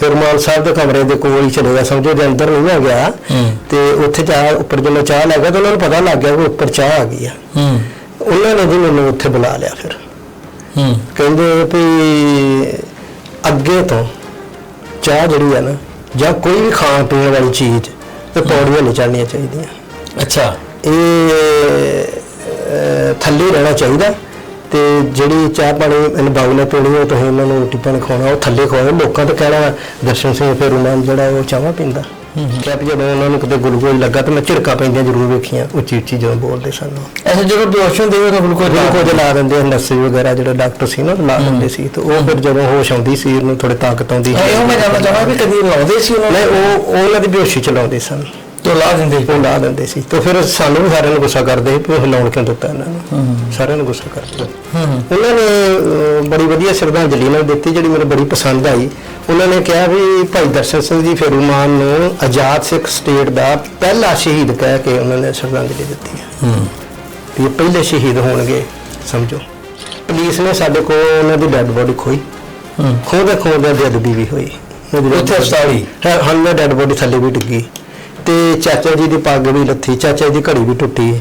ਫਿਰ ਮਾਨ ਸਾਹਿਬ ਦੇ ਕਮਰੇ ਦੇ ਕੋਲ ਹੀ ਚਲੇ ਗਿਆ ਸਮਝੋ ਜੇ ਅੰਦਰ ਨਹੀਂ ਆ ਗਿਆ। ਤੇ ਉੱਥੇ ਚਾਹ ਉੱਪਰ ਜਦੋਂ ਚਾਹ ਲੱਗ ਗਿਆ ਤਾਂ ਉਹਨਾਂ ਨੂੰ ਪਤਾ ਲੱਗ ਗਿਆ ਕਿ ਉੱਪਰ ਚਾਹ ਆ ਗਈ ਆ। ਹੂੰ। ਉਹਨਾਂ ਨੇ ਜੀ ਮੈਨੂੰ ਉੱਥੇ ਬੁਲਾ ਲਿਆ ਫਿਰ। ਹੂੰ। ਕਹਿੰਦੇ ਵੀ ਅੱਗੇ ਤੋਂ ਚਾਹ ਜਿਹੜੀ ਆ ਨਾ ਜਾਂ ਕੋਈ ਵੀ ਖਾਣ ਪੀਣ ਵਾਲੀ ਚੀਜ਼ ਤੇ ਪੌੜੀਆਂ ਨਹੀਂ ਚੜ੍ਹਨੀਆਂ ਚਾਹੀਦੀਆਂ। ਅੱਛਾ। ਇਹ ਥੱਲੇ ਰਹਿਣਾ ਚਾਹੀਦਾ। ਤੇ ਜਿਹੜੀ ਚਾਹ ਪਾਣੀ ਇਹਨ ਬਾਉਲੇ ਪੀਣੀ ਉਹ ਤੁਸੀਂ ਇਹਨਾਂ ਨੂੰ ਰੋਟੀ ਪਾਣੀ ਖਾਣਾ ਉਹ ਥੱਲੇ ਖਵਾਓ। ਲੋਕਾਂ ਤੋਂ ਕਹਿਣਾ ਦਰਸ਼ਨ ਸਿੰਘ ਫੇਰੂਮਾਨ ਜਿਹੜਾ ਉਹ ਚਾਹਾਂ ਪੀਂਦਾ। ਵੀ ਜਦੋਂ ਉਹਨਾਂ ਨੂੰ ਕਿਤੇ ਗੁਲਗੋਲ ਲੱਗਾ ਤਾਂ ਮੈਂ ਝਿੜਕਾਂ ਪੈਂਦੀਆਂ ਜ਼ਰੂਰ ਵੇਖੀਆਂ ਉੱਚੀ ਉੱਚੀ ਜਦੋਂ ਬੋਲਦੇ ਸਨ। ਉਹ ਐਸੇ ਜਦੋਂ ਬੇਹੋਸ਼ ਹੁੰਦੇ ਹੋ ਤਾਂ ਬਿਲਕੁਲ ਗਲੂਕੋਜ਼ ਲਾ ਦਿੰਦੇ ਨਰਸੇ ਵਗੈਰਾ ਜਿਹੜੇ ਡਾਕਟਰ ਸੀ ਨਾ ਉਹ ਲਾ ਦਿੰਦੇ ਸੀ। ਤੇ ਉਹ ਫਿਰ ਜਦੋਂ ਹੋਸ਼ ਆਉਂਦੀ ਸੀ ਇਹਨੂੰ ਥੋੜੀ ਤਾਕਤ ਆਉਂਦੀ ਹਾਂ, ਇਹੋ ਮੈਂ ਜਾਣਨਾ ਚਾਹਾਂ ਵੀ ਕਦੀ ਲਾਉਂਦੇ ਸੀ ਉਹਨਾਂ ਉਹ ਉਹ ਉਹਨਾਂ ਦੀ ਬੇਹੋਸ਼ੀ ਚਲਾਉਂਦੇ ਸਨ। ਤੋਂ ਲਾ ਦਿੰਦੇ ਉਹ ਲਾ ਦਿੰਦੇ ਸੀ। ਤੇ ਫਿਰ ਸਾਨੂੰ ਵੀ ਸਾਰਿਆਂ ਨੂੰ ਗੁੱਸਾ ਕਰਦੇ ਸੀ ਵੀ ਉਹ ਲਾਉਣ ਕਿਉਂ ਦਿੱਤਾ ਇਹਨਾਂ ਨੂੰ। ਸਾਰਿਆਂ ਨੂੰ ਗੁੱਸਾ ਕਰਦੇ ਹੂੰ। ਉਹਨਾਂ ਨੇ ਬੜੀ ਵਧੀਆ ਸ਼ਰਧਾਂਜਲੀ ਨਾਲ ਦਿੱਤੀ ਜਿਹੜੀ ਮੈਨੂੰ ਬੜੀ ਪਸੰਦ ਆਈ। ਉਹਨਾਂ ਨੇ ਕਿਹਾ ਵੀ ਭਾਈ ਦਰਸ਼ਨ ਸਿੰਘ ਜੀ ਫੇਰੂਮਾਨ ਨੂੰ ਆਜ਼ਾਦ ਸਿੱਖ ਸਟੇਟ ਦਾ ਪਹਿਲਾ ਸ਼ਹੀਦ ਕਹਿ ਕੇ ਉਹਨਾਂ ਨੇ ਸ਼ਰਧਾਂਜਲੀ ਦਿੱਤੀ ਹੈ। ਇਹ ਪਹਿਲੇ ਸ਼ਹੀਦ ਹੋਣਗੇ ਸਮਝੋ। ਪੁਲਿਸ ਨੇ ਸਾਡੇ ਕੋਲ ਉਹਨਾਂ ਦੀ ਡੈੱਡ ਬੋਡੀ ਖੋਈ ਹੂੰ। ਖੋਦੇ ਖੋਦੇ ਬੇਅਦਬੀ ਵੀ ਹੋਈ। ਉੱਥੇ ਹਸਪਤਾਲ ਹੀ? ਹਾਂ ਹਾਂ ਡੈੱਡ ਬੋਡੀ ਥੱਲੇ ਵੀ ਡਿੱਗੀ। ਤੇ ਚਾਚਾ ਜੀ ਦੀ ਪੱਗ ਵੀ ਲੱਥੀ ਚਾਚਾ ਜੀ ਦੀ ਘੜੀ ਵੀ ਟੁੱਟੀ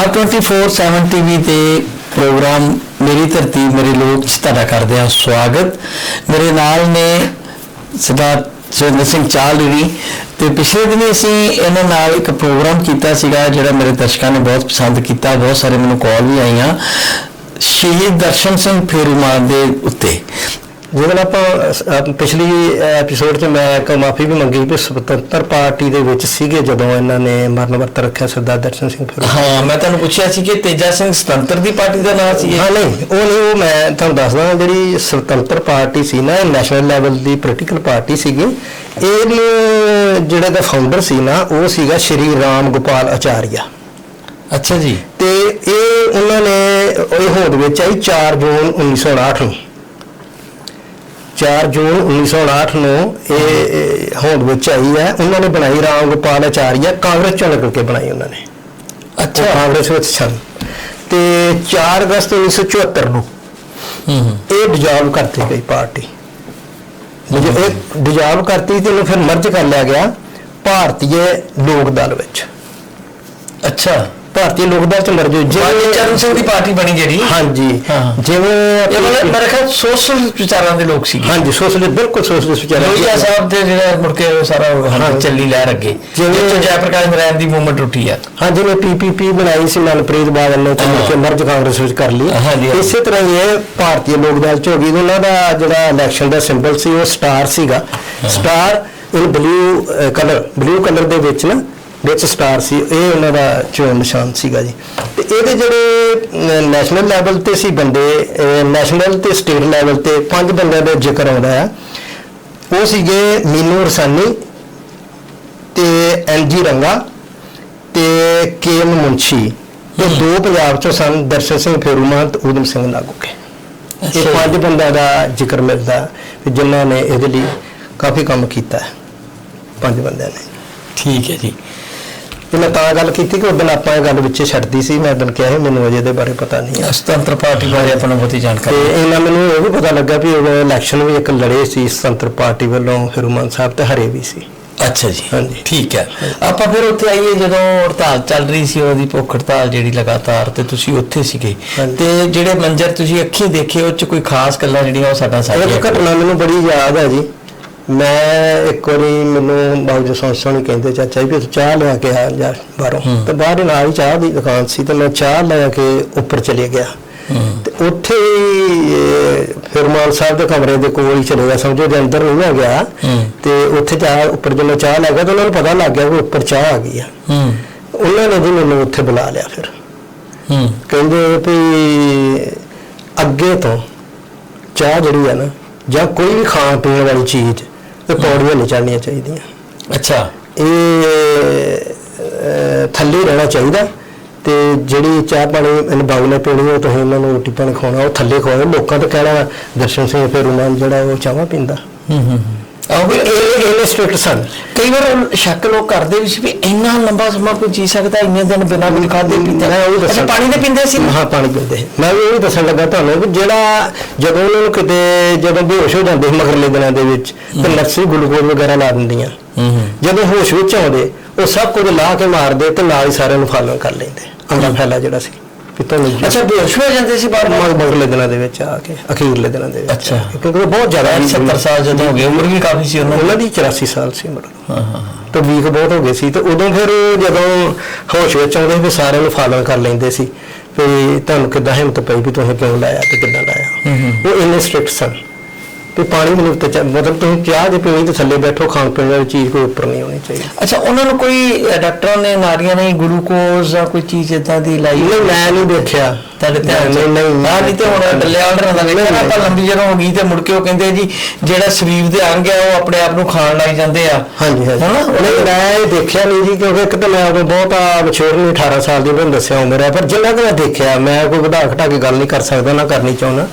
ਪੰਜਾਬ 24/7 ਟੀਵੀ ਤੇ ਪ੍ਰੋਗਰਾਮ ਮੇਰੀ ਧਰਤੀ ਮੇਰੇ ਲੋਕ ਤੁਹਾਡਾ ਕਰਦੇ ਹਾਂ ਸਵਾਗਤ। ਮੇਰੇ ਨਾਲ ਨੇ ਸਰਦਾਰ ਸੁਰਿੰਦਰ ਸਿੰਘ ਚਾਲਰੀ ਤੇ ਪਿਛਲੇ ਦਿਨੀ ਅਸੀਂ ਇਹਨਾਂ ਨਾਲ ਇੱਕ ਪ੍ਰੋਗਰਾਮ ਕੀਤਾ ਸੀਗਾ, ਜਿਹੜਾ ਮੇਰੇ ਦਰਸ਼ਕਾਂ ਨੇ ਬਹੁਤ ਪਸੰਦ ਕੀਤਾ। ਬਹੁਤ ਸਾਰੇ ਮੈਨੂੰ ਕਾਲ ਵੀ ਆਈਆਂ। ਸ਼ਹੀਦ ਦਰਸ਼ਨ ਸਿੰਘ ਫੇਰੂਮਾਨ ਦੇ ਉੱਤੇ। ਜਿਵੇਂ ਆਪਾਂ ਅਹ, ਪਿਛਲੀ ਐਪੀਸੋਡ 'ਚ ਮੈਂ ਇੱਕ ਮਾਫੀ ਵੀ ਮੰਗੀ ਵੀ ਸੁਤੰਤਰ ਪਾਰਟੀ ਦੇ ਵਿੱਚ ਸੀਗੇ ਜਦੋਂ ਇਹਨਾਂ ਨੇ ਮਰਨ ਵਰਤ ਰੱਖਿਆ ਸਰਦਾਰ ਦਰਸ਼ਨ ਸਿੰਘ ਫਿਰ ਹਾਂ ਮੈਂ ਤੁਹਾਨੂੰ ਪੁੱਛਿਆ ਸੀ ਕਿ ਤੇਜਾ ਸਿੰਘ ਸੁਤੰਤਰ ਦੀ ਪਾਰਟੀ ਦਾ ਨਾਮ ਸੀ ਇਹ? ਹਾਂ ਨਹੀਂ ਉਹ ਨਹੀਂ ਉਹ ਮੈਂ ਤੁਹਾਨੂੰ ਦੱਸਦਾ ਜਿਹੜੀ ਸੁਤੰਤਰ ਪਾਰਟੀ ਸੀ ਨਾ ਇਹ ਨੈਸ਼ਨਲ ਲੈਵਲ ਦੀ ਪੋਲੀਟੀਕਲ ਪਾਰਟੀ ਸੀਗੀ। ਇਹਨੂੰ ਜਿਹੜਾ ਦਾ ਫਾਊਂਡਰ ਸੀ ਨਾ ਉਹ ਸੀਗਾ ਸ਼੍ਰੀ ਰਾਮ ਗੋਪਾਲ ਆਚਾਰੀਆ। ਅੱਛਾ ਜੀ। ਤੇ ਇਹ ਉਹਨਾਂ ਨੇ ਇਹ ਹੋਂਦ ਵਿੱਚ ਆਈ 4 ਜੂਨ 1959 ਨੂੰ। 4 ਜੂਨ 1959 ਨੂੰ ਇਹ ਹੋਂਦ ਵਿੱਚ ਆਈ ਹੈ। ਉਹਨਾਂ ਨੇ ਬਣਾਈ ਰਾਮ ਗੋਪਾਲ ਆਚਾਰੀਆ ਕਾਂਗਰਸ ਚੋਂ ਨਿਕਲ ਕੇ ਬਣਾਈ ਉਹਨਾਂ ਨੇ। ਅੱਛਾ। ਕਾਂਗਰਸ ਵਿੱਚ ਸਨ। ਤੇ 4 ਅਗਸਤ 1974 ਨੂੰ ਹੂੰ ਹੂੰ। ਇਹ ਡਿਜ਼ਾਲਵ ਕਰਤੀ ਗਈ ਪਾਰਟੀ। ਜਦੋਂ ਇਹ ਡਿਜ਼ਾਲਵ ਕਰਤੀ ਤੇ ਇਹਨੂੰ ਫਿਰ ਮਰਜ ਕਰ ਲਿਆ ਗਿਆ ਭਾਰਤੀ ਲੋਕ ਦਲ ਵਿੱਚ। ਅੱਛਾ। ਭਾਰਤੀ ਲੋਕ ਦਲ ਚ ਮਰਜ ਹੋਈ ਜਿਵੇਂ ਚਰਨ ਸਿੰਘ ਦੀ ਪਾਰਟੀ ਬਣੀ ਜਿਹੜੀ। ਹਾਂਜੀ। ਜਿਵੇਂ ਮੇਰੇ ਖਿਆਲ ਸੋਸ਼ਲ ਵਿਚਾਰਾਂ ਦੇ ਲੋਕ ਸੀਗੇ। ਹਾਂਜੀ ਸੋਸ਼ਲਿਸਟ ਬਿਲਕੁਲ ਸੋਸ਼ਲਿਸਟ ਵਿਚਾਰ ਲੋਹੀਆ ਸਾਹਿਬ ਦੇ ਜਿਹੜਾ ਮੁੜ ਕੇ ਸਾਰਾ ਹਾਂ। ਚੱਲੀ ਲੈ ਅੱਗੇ। ਜਿਵੇਂ- ਜੈ ਪ੍ਰਕਾਸ਼ ਨਰਾਇਣ ਦੀ ਮੂਵਮੈਂਟ ਉੱਠੀ ਆ। ਹਾਂ ਜਿਵੇਂ ਪੀਪੀਪੀ ਬਣਾਈ ਸੀ ਮਨਪ੍ਰੀਤ ਬਾਦਲ ਨੇ ਤੇ। ਮਰਜ ਕਾਂਗਰਸ ਵਿੱਚ ਕਰ ਲਈ। ਇਸੇ ਤਰ੍ਹਾਂ ਹੀ ਇਹ ਭਾਰਤੀ ਲੋਕ ਦਲ ਚ ਹੋ ਗਈ ਉਹਨਾਂ ਦਾ ਜਿਹੜਾ ਇਲੈਕਸ਼ਨ ਦਾ ਸਿੰਬਲ ਸੀ ਉਹ ਸਟਾਰ ਸੀਗਾ। Star in blue colour blue colour ਦੇ ਵਿੱਚ ਨਾ ਵਿੱਚ ਸਟਾਰ ਸੀ ਇਹ ਉਹਨਾਂ ਦਾ ਚੋਣ ਨਿਸ਼ਾਨ ਸੀਗਾ ਜੀ। ਤੇ ਇਹਦੇ ਜਿਹੜੇ ਨੈਸ਼ਨਲ ਲੈਵਲ ਤੇ ਸੀ ਬੰਦੇ ਨੈਸ਼ਨਲ ਤੇ ਸਟੇਟ ਲੈਵਲ ਤੇ ਪੰਜ ਬੰਦਿਆਂ ਦਾ ਜ਼ਿਕਰ ਆਉਂਦਾ ਆ। ਉਹ ਸੀਗੇ ਮੀਨੂ ਰਸਾਨੀ ਤੇ ਐਲਜੀ ਰੰਗਾ ਤੇ ਕੇਐਮ ਮੁੰਸ਼ੀ ਇਹ ਦੋ ਪੰਜਾਬ ਚੋਂ ਸਨ ਦਰਸ਼ਨ ਸਿੰਘ ਫੇਰੂਮਾਨ ਤੇ ਉਦਮ ਸਿੰਘ ਲਾਗੂਕੇ ਇਹ। ਪੰਜ ਬੰਦਿਆਂ ਦਾ ਜ਼ਿਕਰ ਮਿਲਦਾ ਵੀ ਜਿਨ੍ਹਾਂ ਨੇ ਇਹਦੇ ਲਈ ਕਾਫੀ ਕੰਮ ਕੀਤਾ ਹੈ ਪੰਜ ਬੰਦਿਆਂ ਨੇ। ਠੀਕ ਹੈ ਜੀ। ਤੇ ਮੈਂ ਤਾਂ ਗੱਲ ਕੀਤੀ ਕਿ ਉਦੋਂ ਆਪਾਂ ਇਹ ਗੱਲ ਵਿੱਚੇ ਛੱਡਦੀ ਸੀ ਮੈਂ ਉਦੋਂ ਕਿਹਾ ਸੀ ਮੈਨੂੰ ਅਜੇ ਦੇ ਬਾਰੇ ਪਤਾ ਨਹੀਂ ਹੈ ਸੁਤੰਤਰ ਪਾਰਟੀ ਬਾਰੇ ਆਪਾਂ ਨੂੰ ਬਹੁਤੀ ਤੇ ਜਾਣਕਾਰੀ ਇਹਨਾਂ ਮੈਨੂੰ ਇਹ ਵੀ ਪਤਾ ਲੱਗਾ ਵੀ ਉਹ ਇਲੈਕਸ਼ਨ ਵੀ ਇੱਕ ਲੜੇ ਸੀ ਸੁਤੰਤਰ ਪਾਰਟੀ ਵੱਲੋਂ ਫੇਰੂਮਾਨ ਸਾਹਿਬ ਤੇ ਹਰੇ ਵੀ ਸੀ। ਅੱਛਾ ਜੀ ਹਾਂਜੀ। ਠੀਕ ਹੈ। ਆਪਾਂ ਫਿਰ ਉੱਥੇ ਆਈਏ ਜਦੋਂ ਹੜਤਾਲ ਚੱਲ ਰਹੀ ਸੀ ਉਹਦੀ ਭੁੱਖ ਹੜਤਾਲ ਜਿਹੜੀ ਲਗਾਤਾਰ ਤੇ ਤੁਸੀਂ ਉੱਥੇ ਸੀਗੇ। ਤੇ ਜਿਹੜੇ ਮੰਜ਼ਰ ਤੁਸੀਂ ਅੱਖੀਂ ਦੇਖੇ ਉਹ ਚ ਕੋਈ ਖਾਸ ਗੱਲਾਂ ਜਿਹੜੀਆਂ ਉਹ ਸਾਡਾ ਇਹ ਸਾਂਝੀਆਂ ਘਟਨਾ ਮੈਨੂੰ ਬੜੀ ਯਾਦ ਹੈ ਜੀ। ਮੈਂ ਇੱਕ ਵਾਰੀ ਮੈਨੂੰ ਬਾਬੂ ਜੀ ਸੰਸਾ ਨੇ ਕਹਿੰਦੇ ਚਾਚਾ ਜੀ ਵੀ ਚਾਹ ਲਿਆ ਕੇ ਆ ਜਾ ਬਾਹਰੋਂ। ਤੇ ਬਾਹਰ ਨਾਲ ਹੀ ਚਾਹ ਦੀ ਦੁਕਾਨ ਸੀ ਤੇ ਮੈਂ ਚਾਹ ਲੈ ਕੇ ਉੱਪਰ ਚਲੇ ਗਿਆ। ਤੇ ਉੱਥੇ ਫਿਰਮਾਨ ਸਾਹਿਬ ਦੇ ਕਮਰੇ ਦੇ ਕੋਲ ਹੀ ਚਲੇ ਗਿਆ ਸਮਝੋ ਜੇ ਅੰਦਰ ਨਹੀਂ ਆ ਗਿਆ। ਤੇ ਉੱਥੇ ਚਾਹ ਉੱਪਰ ਜਦੋਂ ਚਾਹ ਲੈ ਗਿਆ ਤਾਂ ਉਹਨਾਂ ਨੂੰ ਪਤਾ ਲੱਗ ਗਿਆ ਕਿ ਉੱਪਰ ਚਾਹ ਆ ਗਈ ਆ। ਉਹਨਾਂ ਨੇ ਜੀ ਮੈਨੂੰ ਉੱਥੇ ਬੁਲਾ ਲਿਆ ਫਿਰ। ਕਹਿੰਦੇ ਵੀ ਅੱਗੇ ਤੋਂ ਚਾਹ ਜਿਹੜੀ ਆ ਨਾ ਜਾਂ ਕੋਈ ਵੀ ਖਾਣ ਪੀਣ ਵਾਲੀ ਚੀਜ਼ ਤੇ ਪੌੜੀਆਂ ਨਹੀਂ ਚੜ੍ਹਨੀਆਂ ਚਾਹੀਦੀਆਂ। ਅੱਛਾ। ਇਹ ਥੱਲੇ ਹੀ ਰਹਿਣਾ ਚਾਹੀਦਾ। ਤੇ ਜਿਹੜੀ ਚਾਹ ਪਾਣੀ ਨੇ ਪੀਣੀ ਉਹ ਤੁਸੀਂ ਇਹਨਾਂ ਨੂੰ ਰੋਟੀ ਪਾਣੀ ਖਵਾਉਣਾ ਉਹ ਥੱਲੇ ਖਵਾਓ। ਲੋਕਾਂ ਤੋਂ ਕਹਿਣਾ ਦਰਸ਼ਨ ਸਿੰਘ ਫਿਰ ਰੁਮਾਨ ਜਿਹੜਾ ਉਹ ਚਾਹਾਂ ਪੀਂਦਾ। ਹੂੰ ਹੂੰ। ਆਹ ਵੀ ਇਹ ਇਹ ਸਟ੍ਰਿਕਟ ਸਨ ਕਈ ਵਾਰ ਉਹ ਸ਼ੱਕ ਲੋਕ ਕਰਦੇ ਵੀ ਸੀ ਵੀ ਇੰਨਾ ਲੰਬਾ ਸਮਾਂ ਕੋਈ ਜੀ ਸਕਦਾ ਇੰਨੇ ਦਿਨ ਬਿਨਾਂ ਕੁਝ ਖਾਦੇ ਪੀਤੇ ਮੈਂ ਉਹ ਵੀ ਅੱਛਾ ਦੱਸਣ- ਪਾਣੀ ਦੇ ਪੀਂਦੇ ਸੀ? ਹਾਂ ਪਾਣੀ ਪੀਂਦੇ ਸੀ। ਮੈਂ ਵੀ ਉਹ ਦੱਸਣ ਲੱਗਾ ਤੁਹਾਨੂੰ ਜਿਹੜਾ ਜਦੋਂ ਉਹਨਾਂ ਨੂੰ ਕਿਤੇ ਜਦੋਂ ਬੇਹੋਸ਼ ਹੋ ਜਾਂਦੇ ਮਗਰਲੇ ਦਿਨਾਂ ਦੇ ਵਿੱਚ ਤੇ ਲੱਸੀ ਗਲੂਕੋਜ਼ ਵਗੈਰਾ ਲਾ ਦਿੰਦੀਆਂ। ਜਦੋਂ ਹੋਸ਼ ਵਿੱਚ ਆਉਂਦੇ ਉਹ ਸਭ ਕੁਝ ਲਾ ਕੇ ਮਾਰਦੇ ਤੇ ਨਾਲ ਹੀ ਸਾਰਿਆਂ ਨੂੰ ਫਾਲਣ ਕਰ ਲੈਂਦੇ। ਅੰਦਰ ਫੈਲਾ ਜਿਹੜਾ ਸੀ। ਕਿ ਤੁਹਾਨੂੰ ਅੱਛਾ ਬੇਹੋਸ਼ ਹੋ ਜਾਂਦੇ ਸੀ ਬਾਰ ਬਾਰ ਮਗ ਮਗਰਲੇ ਦਿਨਾਂ ਦੇ ਵਿੱਚ ਆ ਕੇ ਅਖੀਰਲੇ ਦਿਨਾਂ ਦੇ ਵਿੱਚ ਅੱਛਾ। ਕਿਉਂਕਿ ਉਹ ਬਹੁਤ ਜ਼ਿਆਦਾ 70 ਸਾਲ ਜਦੋਂ ਹੋ ਗਏ ਉਮਰ ਵੀ ਕਾਫੀ ਸੀ ਉਹਨਾਂ ਦੀ। ਉਹਨਾਂ ਦੀ 84 ਸਾਲ ਸੀ ਉਮਰ। ਹਾਂ ਹਾਂ ਤੇ ਵੀਕ ਬਹੁਤ ਹੋ ਗਏ ਸੀ। ਤੇ ਉਦੋਂ ਫਿਰ ਜਦੋਂ ਹੋਸ਼ ਵਿੱਚ ਆਉਂਦੇ ਸੀ ਫਿਰ ਸਾਰਿਆਂ ਨੂੰ ਫਾਲਣ ਕਰ ਲੈਂਦੇ ਸੀ। ਵੀ ਤੁਹਾਨੂੰ ਕਿੱਦਾਂ ਹਿੰਮਤ ਪਈ ਵੀ ਤੁਸੀਂ ਕਿਉਂ ਲਾਇਆ ਤੇ ਕਿੱਦਾਂ ਲਾਇਆ। ਉਹ ਇੰਨੇ ਸਟ੍ਰਿਕਟ ਸਨ। ਤੇ ਪਾਣੀ ਮੈਨੂੰ ਤੇ ਚ- ਮਤਲਬ ਤੁਸੀਂ ਚਾਹ ਦੇ ਪੀਣੀ ਤੇ ਥੱਲੇ ਬੈਠੋ ਖਾਣ ਪੀਣ ਵਾਲੀ ਚੀਜ਼ ਕੋਈ ਉੱਪਰ ਨਹੀਂ ਹੋਣੀ ਚਾਹੀਦੀ। ਅੱਛਾ ਉਹਨਾਂ ਨੂੰ ਕੋਈ ਅ, ਡਾਕਟਰਾਂ ਨੇ ਨਾਰੀਆਂ ਨੇ ਗਲੂਕੋਜ਼ ਜਾਂ ਕੋਈ ਚੀਜ਼ ਇਦਾਂ ਦੀ ਲਾਈ? ਨਹੀਂ ਮੈਂ ਨਹੀਂ ਦੇਖਿਆ। ਤੁਹਾਡੇ ਧਿਆਨ ਨਹੀਂ ਨਹੀਂ ਹਾਂ ਨਹੀਂ ਤੇ ਹੁਣ ਡੱਲੇ ਆਰਡਰ ਦਾ ਵੇਖਿਆ ਨਾ ਆਪਾਂ ਲੰਬੀ ਜਦੋਂ ਹੋ ਗਈ ਤੇ ਮੁੜ ਕੇ ਉਹ ਕਹਿੰਦੇ ਜੀ ਜਿਹੜਾ ਸਰੀਰ ਦੇ ਅੰਗ ਆ ਉਹ ਆਪਣੇ ਆਪ ਨੂੰ ਖਾਣ ਲੱਗ ਜਾਂਦੇ ਆ। ਹਾਂਜੀ ਹਾਂਜੀ? ਨਹੀਂ ਮੈਂ ਇਹ ਦੇਖਿਆ ਨਹੀਂ ਜੀ ਕਿਉਂਕਿ ਇੱਕ ਤਾਂ ਮੈਂ ਉਦੋਂ ਬਹੁਤਾ ਮਛੋਰ ਨਹੀਂ 18 ਸਾਲ ਦੀ ਮੈਨੂੰ ਦੱਸਿਆ ਉਮਰ ਹੈ ਪਰ ਜਿੰਨਾ ਕੁ ਮੈਂ ਦੇਖਿਆ ਮੈਂ ਕੋਈ ਵਧਾ ਘਟਾ ਕੇ ਗੱਲ ਨਹੀਂ ਕਰ ਸਕਦਾ ਨਾ ਕਰਨੀ ਚਾਹੁੰਦਾ।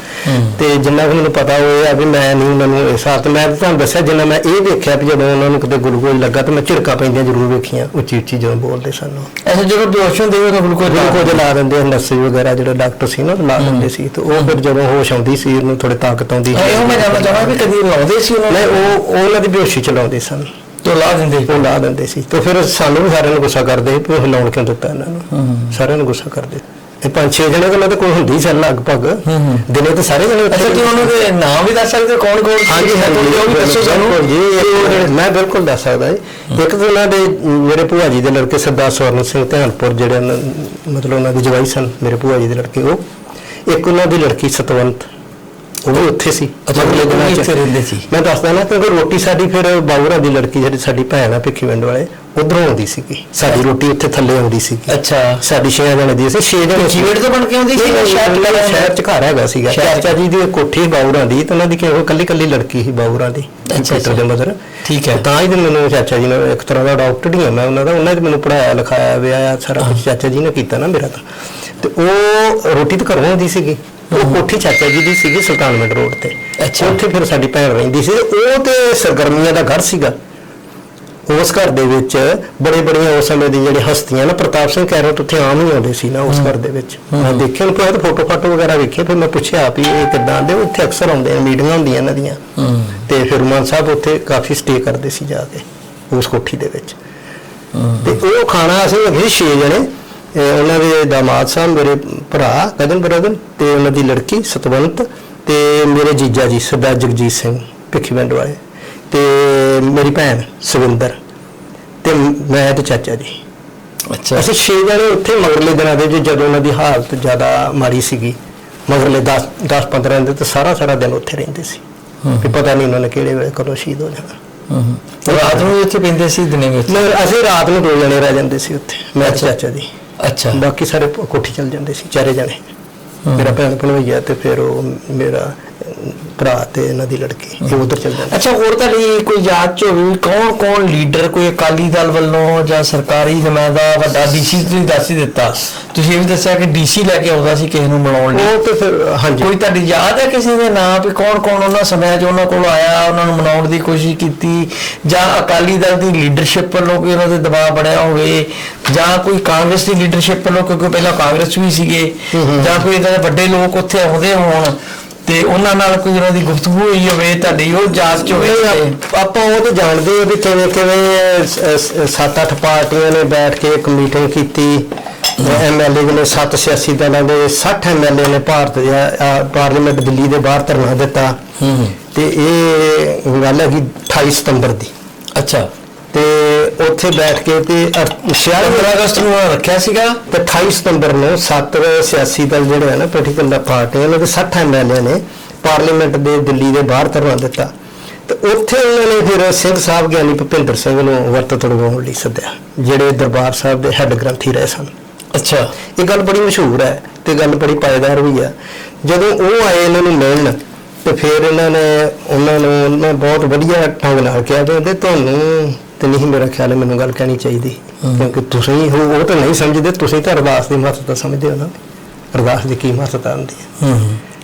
ਤੇ ਜਿੰਨਾ ਕੁ ਮੈਨੂੰ ਪਤਾ ਉਹ ਇਹ ਆ ਵੀ ਮੈਂ ਨਹੀਂ ਮੈਨੂੰ ਇਸ ਹਾਲਤ ਮੈਂ ਤਾਂ ਤੁਹਾਨੂੰ ਦੱਸਿਆ ਜਿੰਨਾ ਮੈਂ ਇਹ ਦੇਖਿਆ ਵੀ ਜਦੋਂ ਉਹਨਾਂ ਨੂੰ ਕਿਤੇ ਗਲੂਕੋਜ਼ ਲੱਗਾ ਤਾਂ ਮੈਂ ਝਿੜਕਾਂ ਪੈਂਦੀਆਂ ਜ਼ਰੂਰ ਵੇਖੀਆਂ ਉੱਚੀ ਉੱਚੀ ਜਦੋਂ ਬੋਲਦੇ ਸਨ। ਉਹ ਐਸੇ ਜਦੋਂ ਬੇਹੋਸ਼ ਹੁੰਦੇ ਉਹ ਗਲੂਕੋਜ਼ ਲਾ ਦਿੰਦੇ ਨਰਸ ਵਗੈਰਾ ਜਿਹੜੇ ਡਾਕਟਰ ਸੀ ਨਾ ਲਾ ਦਿੰਦੇ ਸੀ ਤੇ ਉਹ ਫਿਰ ਜਦੋਂ ਹੋਸ਼ ਆਉਂਦੀ ਸੀ ਉਹਨੂੰ ਥੋੜੀ ਤਾਕਤ ਆਉਂਦੀ ਸੀ। ਇਹੋ ਮੈਂ ਜਾਣਨਾ ਚਾਹੁੰਦਾ ਵੀ ਕਦੀ ਲਾਉਂਦੇ ਸੀ ਉਹਨਾਂ ਨਹੀਂ ਨੇ? ਉਹ ਉਹ ਉਹਨਾਂ ਦੀ ਬੇਹੋਸ਼ੀ ਚਲਾਉਂਦੇ ਸਨ। ਤੋਂ ਲਾ ਦਿੰਦੇ? ਉਹ ਲਾ ਦਿੰਦੇ ਸੀ। ਤੇ ਫਿਰ ਸਾਨੂੰ ਵੀ ਸਾਰਿਆਂ ਨੂੰ ਗੁੱਸਾ ਕਰਦੇ ਵੀ ਉਹ ਲਾਉਣ ਕਿਉਂ ਦਿੱਤਾ ਇਹਨਾਂ ਨੂੰ? ਸਾਰਿਆਂ ਨੂੰ ਗੁੱਸਾ ਕਰਦੇ ਇਹ ਪੰਜ ਛੇ ਜਣੇ ਕੋਲ ਤਾਂ ਕੋਈ ਹੁੰਦੀ ਸੀ ਲਗਭਗ ਦਿਨੇ ਤਾਂ ਸਾਰੇ ਜਣੇ ਅੱਛਾ ਤੁਸੀਂ ਉਹਨਾਂ ਦੇ ਨਾਮ ਵੀ ਦੱਸ ਸਕਦੇ ਕੌਣ ਕੌਣ? ਹਾਂਜੀ ਹਾਂਜੀ ਉਹ ਵੀ ਦੱਸੋ ਸਾਨੂੰ ਜੀ ਮੈਂ ਬਿਲਕੁਲ ਦੱਸ ਸਕਦਾ ਜੀ ਇੱਕ ਤਾਂ ਉਹਨਾਂ ਦੇ ਮੇਰੇ ਭੂਆ ਜੀ ਦੇ ਲੜਕੇ ਸਰਦਾਰ ਸਵਰਨ ਸਿੰਘ ਧਿਆਨਪੁਰ ਜਿਹੜੇ ਮਤਲਬ ਉਹਨਾਂ ਦੇ ਜਵਾਈ ਸਨ ਮੇਰੇ ਭੂਆ ਜੀ ਦੇ ਲੜਕੇ ਉਹ ਇੱਕ ਉਹਨਾਂ ਦੀ ਲੜਕੀ ਸਤਵੰਤ ਉਹ ਵੀ ਉੱਥੇ ਸੀ ਅੱਛਾ, ਅਗਲੇ ਦਿਨਾਂ 'ਚ। ਰਹਿੰਦੇ ਸੀ। ਮੈਂ ਦੱਸਦਾ ਨਾ ਕਿਉਂਕਿ ਰੋਟੀ ਸਾਡੀ ਫਿਰ ਬਾਬੂਰਾਂ ਦੀ ਲੜਕੀ ਜਿਹੜੀ ਸਾਡੀ ਭੈਣ ਆ ਭਿੱਖੀ ਪਿੰਡ ਵਾਲੇ ਉਧਰੋਂ ਆਉਂਦੀ ਸੀਗੀ। ਸਾਡੀ ਰੋਟੀ ਉੱਥੇ ਥੱਲੇ ਆਉਂਦੀ ਸੀਗੀ। ਅੱਛਾ। ਸਾਡੀ ਛੇ ਜਣੇ ਦੀ ਸੀ ਛੇ ਜਣੇ। ਜੀਵੜ ਤੋਂ ਬਣ ਕੇ ਆਉਂਦੀ ਸੀ ਸ਼ਹਿਰ ਪਹਿਲਾਂ ਸ਼ਹਿਰ ਚ ਘਰ ਹੈਗਾ ਸੀਗਾ। ਚਾਚਾ ਜੀ ਦੀ ਕੋਠੀ ਬਾਉਰਾਂ ਦੀ ਤੇ ਉਹਨਾਂ ਦੀ ਕਿਹੋ ਕੱਲੀ ਕੱਲੀ ਲੜਕੀ ਸੀ ਬਾਉਰਾਂ ਦੀ ਅੱਛਾ, ਦੇ ਮਦਰ ਠੀਕ ਹੈ। ਤਾਂ ਹੀ ਮੈਨੂੰ ਚਾਚਾ ਜੀ ਨੇ ਇੱਕ ਤਰ੍ਹਾਂ ਦਾ ਡਾਕਟਰ ਹੀ ਹਾਂ ਮੈਂ ਉਹਨਾਂ ਦਾ ਉਹਨਾਂ ਨੇ ਮੈਨੂੰ ਪੜਾਇਆ ਲਿਖਾਇਆ ਵਿਆਹਿਆ ਸਾਰਾ ਕੁਝ ਚਾਚਾ ਜੀ ਨੇ ਕੀਤਾ ਨਾ ਮੇਰਾ ਤਾਂ। ਤੇ ਉਹ ਰੋਟੀ ਤਾਂ ਘਰੋਂ ਆਉਂਦੀ ਸੀਗੀ। ਉਹ ਕੋਠੀ ਚਾਚਾ ਜੀ ਦੀ ਸੀਗੀ ਸੁਲਤਾਨਮੰਡ ਰੋਡ ਤੇ। ਅੱਛਾ। ਉੱਥੇ ਫਿਰ ਸਾਡੀ ਭੈਣ ਰਹਿੰਦੀ ਸੀ। ਉਹ ਤੇ ਸਰਗਰਮੀਆਂ ਦਾ ਘਰ ਸੀਗਾ। ਉਸ ਘਰ ਦੇ ਵਿੱਚ ਬੜੇ ਬੜੀਆਂ ਉਸ ਸਮੇਂ ਦੀ ਜਿਹੜੇ ਹਸਤੀਆਂ ਨਾ ਪ੍ਰਤਾਪ ਸਿੰਘ ਕੈਰੋਟ ਉੱਥੇ ਆਮ ਹੀ ਆਉਂਦੇ ਸੀ ਨਾ ਉਸ ਘਰ ਦੇ ਵਿੱਚ। ਮੈਂ ਦੇਖਿਆ ਨੂੰ ਕੋਈ ਫੋਟੋ ਫਾਟੋ ਵਗੈਰਾ ਵੇਖੇ? ਫਿਰ ਮੈਂ ਪੁੱਛਿਆ ਵੀ ਇਹ ਕਿੱਦਾਂ? ਆਉਂਦੇ ਉੱਥੇ ਅਕਸਰ ਆਉਂਦੇ ਆ ਮੀਟਿੰਗਾਂ ਹੁੰਦੀਆਂ ਇਹਨਾਂ ਦੀਆਂ। ਤੇ ਫਿਰ ਮਾਨ ਸਾਹਿਬ ਉੱਥੇ ਕਾਫੀ ਸਟੇ ਕਰਦੇ ਸੀ ਜਾ ਕੇ ਉਸ ਕੋਠੀ ਦੇ ਵਿੱਚ। ਤੇ ਉਹ ਖਾਣਾ ਅਸੀਂ ਹੈਗੇ ਛੇ ਜਣੇ। ਇਹ ਉਹਨਾਂ ਦੇ ਦਾਮਾਦ ਸਾਹਿਬ ਮੇਰੇ ਭਰਾ ਕਦਨ ਬਰਦਨ ਤੇ ਉਹਨਾਂ ਦੀ ਲੜਕੀ ਸਤਵੰਤ ਤੇ ਮੇਰੇ ਜੀਜਾ ਜੀ ਸਰਦਾਰ ਜਗਜੀਤ ਸਿੰਘ ਭਿੱਖੀਵਿੰਡ ਵਾਲੇ। ਤੇ ਮੇਰੀ ਭੈਣ ਸੁਵਿੰਦਰ ਤੇ ਮੈਂ ਤੇ ਚਾਚਾ ਜੀ। ਅੱਛਾ। ਅਸੀਂ ਛੇ ਜਣੇ ਉੱਥੇ ਮਗਰਲੇ ਦਿਨਾਂ ਦੇ ਜਦੋਂ ਉਹਨਾਂ ਦੀ ਹਾਲਤ ਜ਼ਿਆਦਾ ਮਾੜੀ ਸੀਗੀ ਮਗਰਲੇ 10 10 15 ਦਿਨ ਤੇ ਸਾਰਾ ਸਾਰਾ ਦਿਨ ਉੱਥੇ ਰਹਿੰਦੇ ਸੀ। ਵੀ ਪਤਾ ਨਹੀਂ ਉਹਨਾਂ ਨੇ ਕਿਹੜੇ ਵੇਲੇ ਕਦੋਂ ਸ਼ਹੀਦ ਹੋ ਜਾਣਾ। ਹੂੰ ਰਾਤ ਨੂੰ ਇੱਥੇ ਪੈਂਦੇ ਸੀ ਦਿਨੇ ਵਿੱਚ? ਮਗਰ ਅਸੀਂ ਰਾਤ ਨੂੰ ਦੋ ਜਣੇ ਰਹਿ ਜਾਂਦੇ ਸੀ ਉੱਥੇ ਮੈਂ ਤੇ। ਚਾਚਾ ਜੀ। ਅੱਛਾ। ਬਾਕੀ ਸਾਰੇ ਕੋਠੀ ਚਲ ਜਾਂਦੇ ਸੀ ਚਾਰੇ ਜਣੇ। ਮੇਰਾ ਭੈਣ ਭਣਵਈਆ ਤੇ ਫਿਰ ਉਹ ਮੇਰਾ ਭਰਾ ਤੇ ਇਹਨਾਂ ਦੀ ਲੜਕੀ ਇਹ ਉਧਰ ਚਲ ਜਾਂਦੇ ਅੱਛਾ ਹੋਰ ਤੁਹਾਡੀ ਕੋਈ ਯਾਦ ਚ ਹੋਵੇ ਕੌਣ ਕੌਣ ਲੀਡਰ ਕੋਈ ਅਕਾਲੀ ਦਲ ਵੱਲੋਂ ਜਾਂ ਸਰਕਾਰੀ ਨੁਮਾਇੰਦਾ ਵੱਡਾ ਡੀਸੀ ਤੁਸੀਂ ਦੱਸ ਹੀ ਦਿੱਤਾ। ਤੁਸੀਂ ਇਹ ਵੀ ਦੱਸਿਆ ਕਿ ਡੀਸੀ ਲੈ ਕੇ ਆਉਂਦਾ ਸੀ ਕਿਸੇ ਨੂੰ ਮਿਲਾਉਣ ਲਈ। ਉਹ ਤੇ ਫਿਰ ਹਾਂਜੀ। ਕੋਈ ਤੁਹਾਡੀ ਯਾਦ ਹੈ ਕਿਸੇ ਦੇ ਨਾਮ ਵੀ ਕੌਣ ਕੌਣ ਉਹਨਾਂ ਸਮਿਆਂ 'ਚ ਉਹਨਾਂ ਕੋਲ ਆਇਆ ਉਹਨਾਂ ਨੂੰ ਮਨਾਉਣ ਦੀ ਕੋਸ਼ਿਸ਼ ਕੀਤੀ? ਜਾਂ ਅਕਾਲੀ ਦਲ ਦੀ ਲੀਡਰਸ਼ਿਪ ਵੱਲੋਂ ਕੋਈ ਉਹਨਾਂ ਤੇ ਦਬਾਅ ਬਣਿਆ ਹੋਵੇ? ਜਾਂ ਕੋਈ ਕਾਂਗਰਸ ਦੀ ਲੀਡਰਸ਼ਿਪ ਵੱਲੋਂ ਕਿਉਂਕਿ ਪਹਿਲਾਂ ਕਾਂਗਰਸ ਵੀ ਸੀਗੇ ਜਾਂ ਕੋਈ ਇਦਾਂ ਦੇ ਵੱਡੇ ਲੋਕ ਉੱਥੇ ਆਉਂਦੇ ਹੋਣ ਤੇ ਉਹਨਾਂ ਨਾਲ ਕੋਈ ਉਹਨਾਂ ਦੀ ਗੁਫ਼ਤਗੂ ਹੋਈ ਹੋਵੇ ਤੁਹਾਡੀ ਉਹ ਜਾਂਚ 'ਚ ਹੋਵੇ ਤੇ- ਆਪ- ਉਹ ਤਾਂ ਜਾਣਦੇ ਹਾਂ ਵੀ ਕਿਵੇਂ ਕਿਵੇਂ ਸ- ਸ- ਸੱਤ ਅੱਠ ਪਾਰਟੀਆਂ ਨੇ ਬੈਠ ਕੇ ਇੱਕ ਮੀਟਿੰਗ ਕੀਤੀ। ਐਮਐਲਏ ਨੇ ਸੱਤ ਸਿਆਸੀ ਦਲਾਂ ਦੇ 60 ਐਮਐਲਏ ਨੇ ਭਾਰਤ ਦੇ ਪਾਰਲੀਮੈਂਟ ਦਿੱਲੀ ਦੇ ਬਾਹਰ ਧਰਨਾ ਦਿੱਤਾ। ਹੂੰ ਤੇ ਇਹ ਗੱਲ ਹੈਗੀ 28 ਸਤੰਬਰ ਦੀ। ਅੱਛਾ। ਤੇ ਉੱਥੇ ਬੈਠ ਕੇ ਤੇ 46 15 ਅਗਸਤ ਨੂੰ ਰੱਖਿਆ ਸੀਗਾ ਤੇ 28 ਸਤੰਬਰ ਨੂੰ ਸੱਤ ਸਿਆਸੀ ਦਲ ਜਿਹੜੇ ਹਨ ਪੋਲੀਟੀਕਲ ਪਾਰਟੀ ਉਹਨਾਂ ਦੇ 60 ਐਮਐਲਏ ਨੇ ਪਾਰਲੀਮੈਂਟ ਦੇ ਦਿੱਲੀ ਦੇ ਬਾਹਰ ਧਰਨਾ ਦਿੱਤਾ। ਤੇ ਉੱਥੇ ਉਹਨਾਂ ਨੇ ਫਿਰ ਸਿੰਘ ਸਾਹਿਬ ਗਿਆਨੀ ਭੁਪਿੰਦਰ ਸਿੰਘ ਨੂੰ ਵਰਤ ਤੜਵਾਉਣ ਲਈ ਸੱਦਿਆ ਜਿਹੜੇ ਦਰਬਾਰ ਸਾਹਿਬ ਦੇ ਹੈੱਡ ਗ੍ਰੰਥੀ ਰਹੇ ਸਨ। ਅੱਛਾ। ਇਹ ਗੱਲ ਬੜੀ ਮਸ਼ਹੂਰ ਹੈ ਤੇ ਗੱਲ ਬੜੀ ਪਾਇਦਾਰ ਵੀ ਆ ਜਦੋਂ ਉਹ ਆਏ ਇਹਨਾਂ ਨੂੰ ਮਿਲਣ ਤੇ ਫਿਰ ਇਹਨਾਂ ਨੇ ਉਹਨਾਂ ਨੂੰ ਉਹਨਾਂ ਬਹੁਤ ਵਧੀਆ ਢੰਗ ਨਾਲ ਕਿਹਾ ਉਹਦੇ ਤੁਹਾਨੂੰ ਤੇ ਨਹੀਂ ਮੇਰਾ ਖਿਆਲ ਹੈ ਮੈਨੂੰ ਗੱਲ ਕਹਿਣੀ ਚਾਹੀਦੀ। ਕਿਉਂਕਿ ਤੁਸੀਂ ਹੋ ਉਹ ਤਾਂ ਨਹੀਂ ਸਮਝਦੇ ਤੁਸੀਂ ਤਾਂ ਅਰਦਾਸ ਦੀ ਮਹੱਤਤਾ ਸਮਝਦੇ ਹੋ ਨਾ। ਅਰਦਾਸ ਦੀ ਕੀ ਮਹੱਤਤਾ ਹੁੰਦੀ ਹੈ।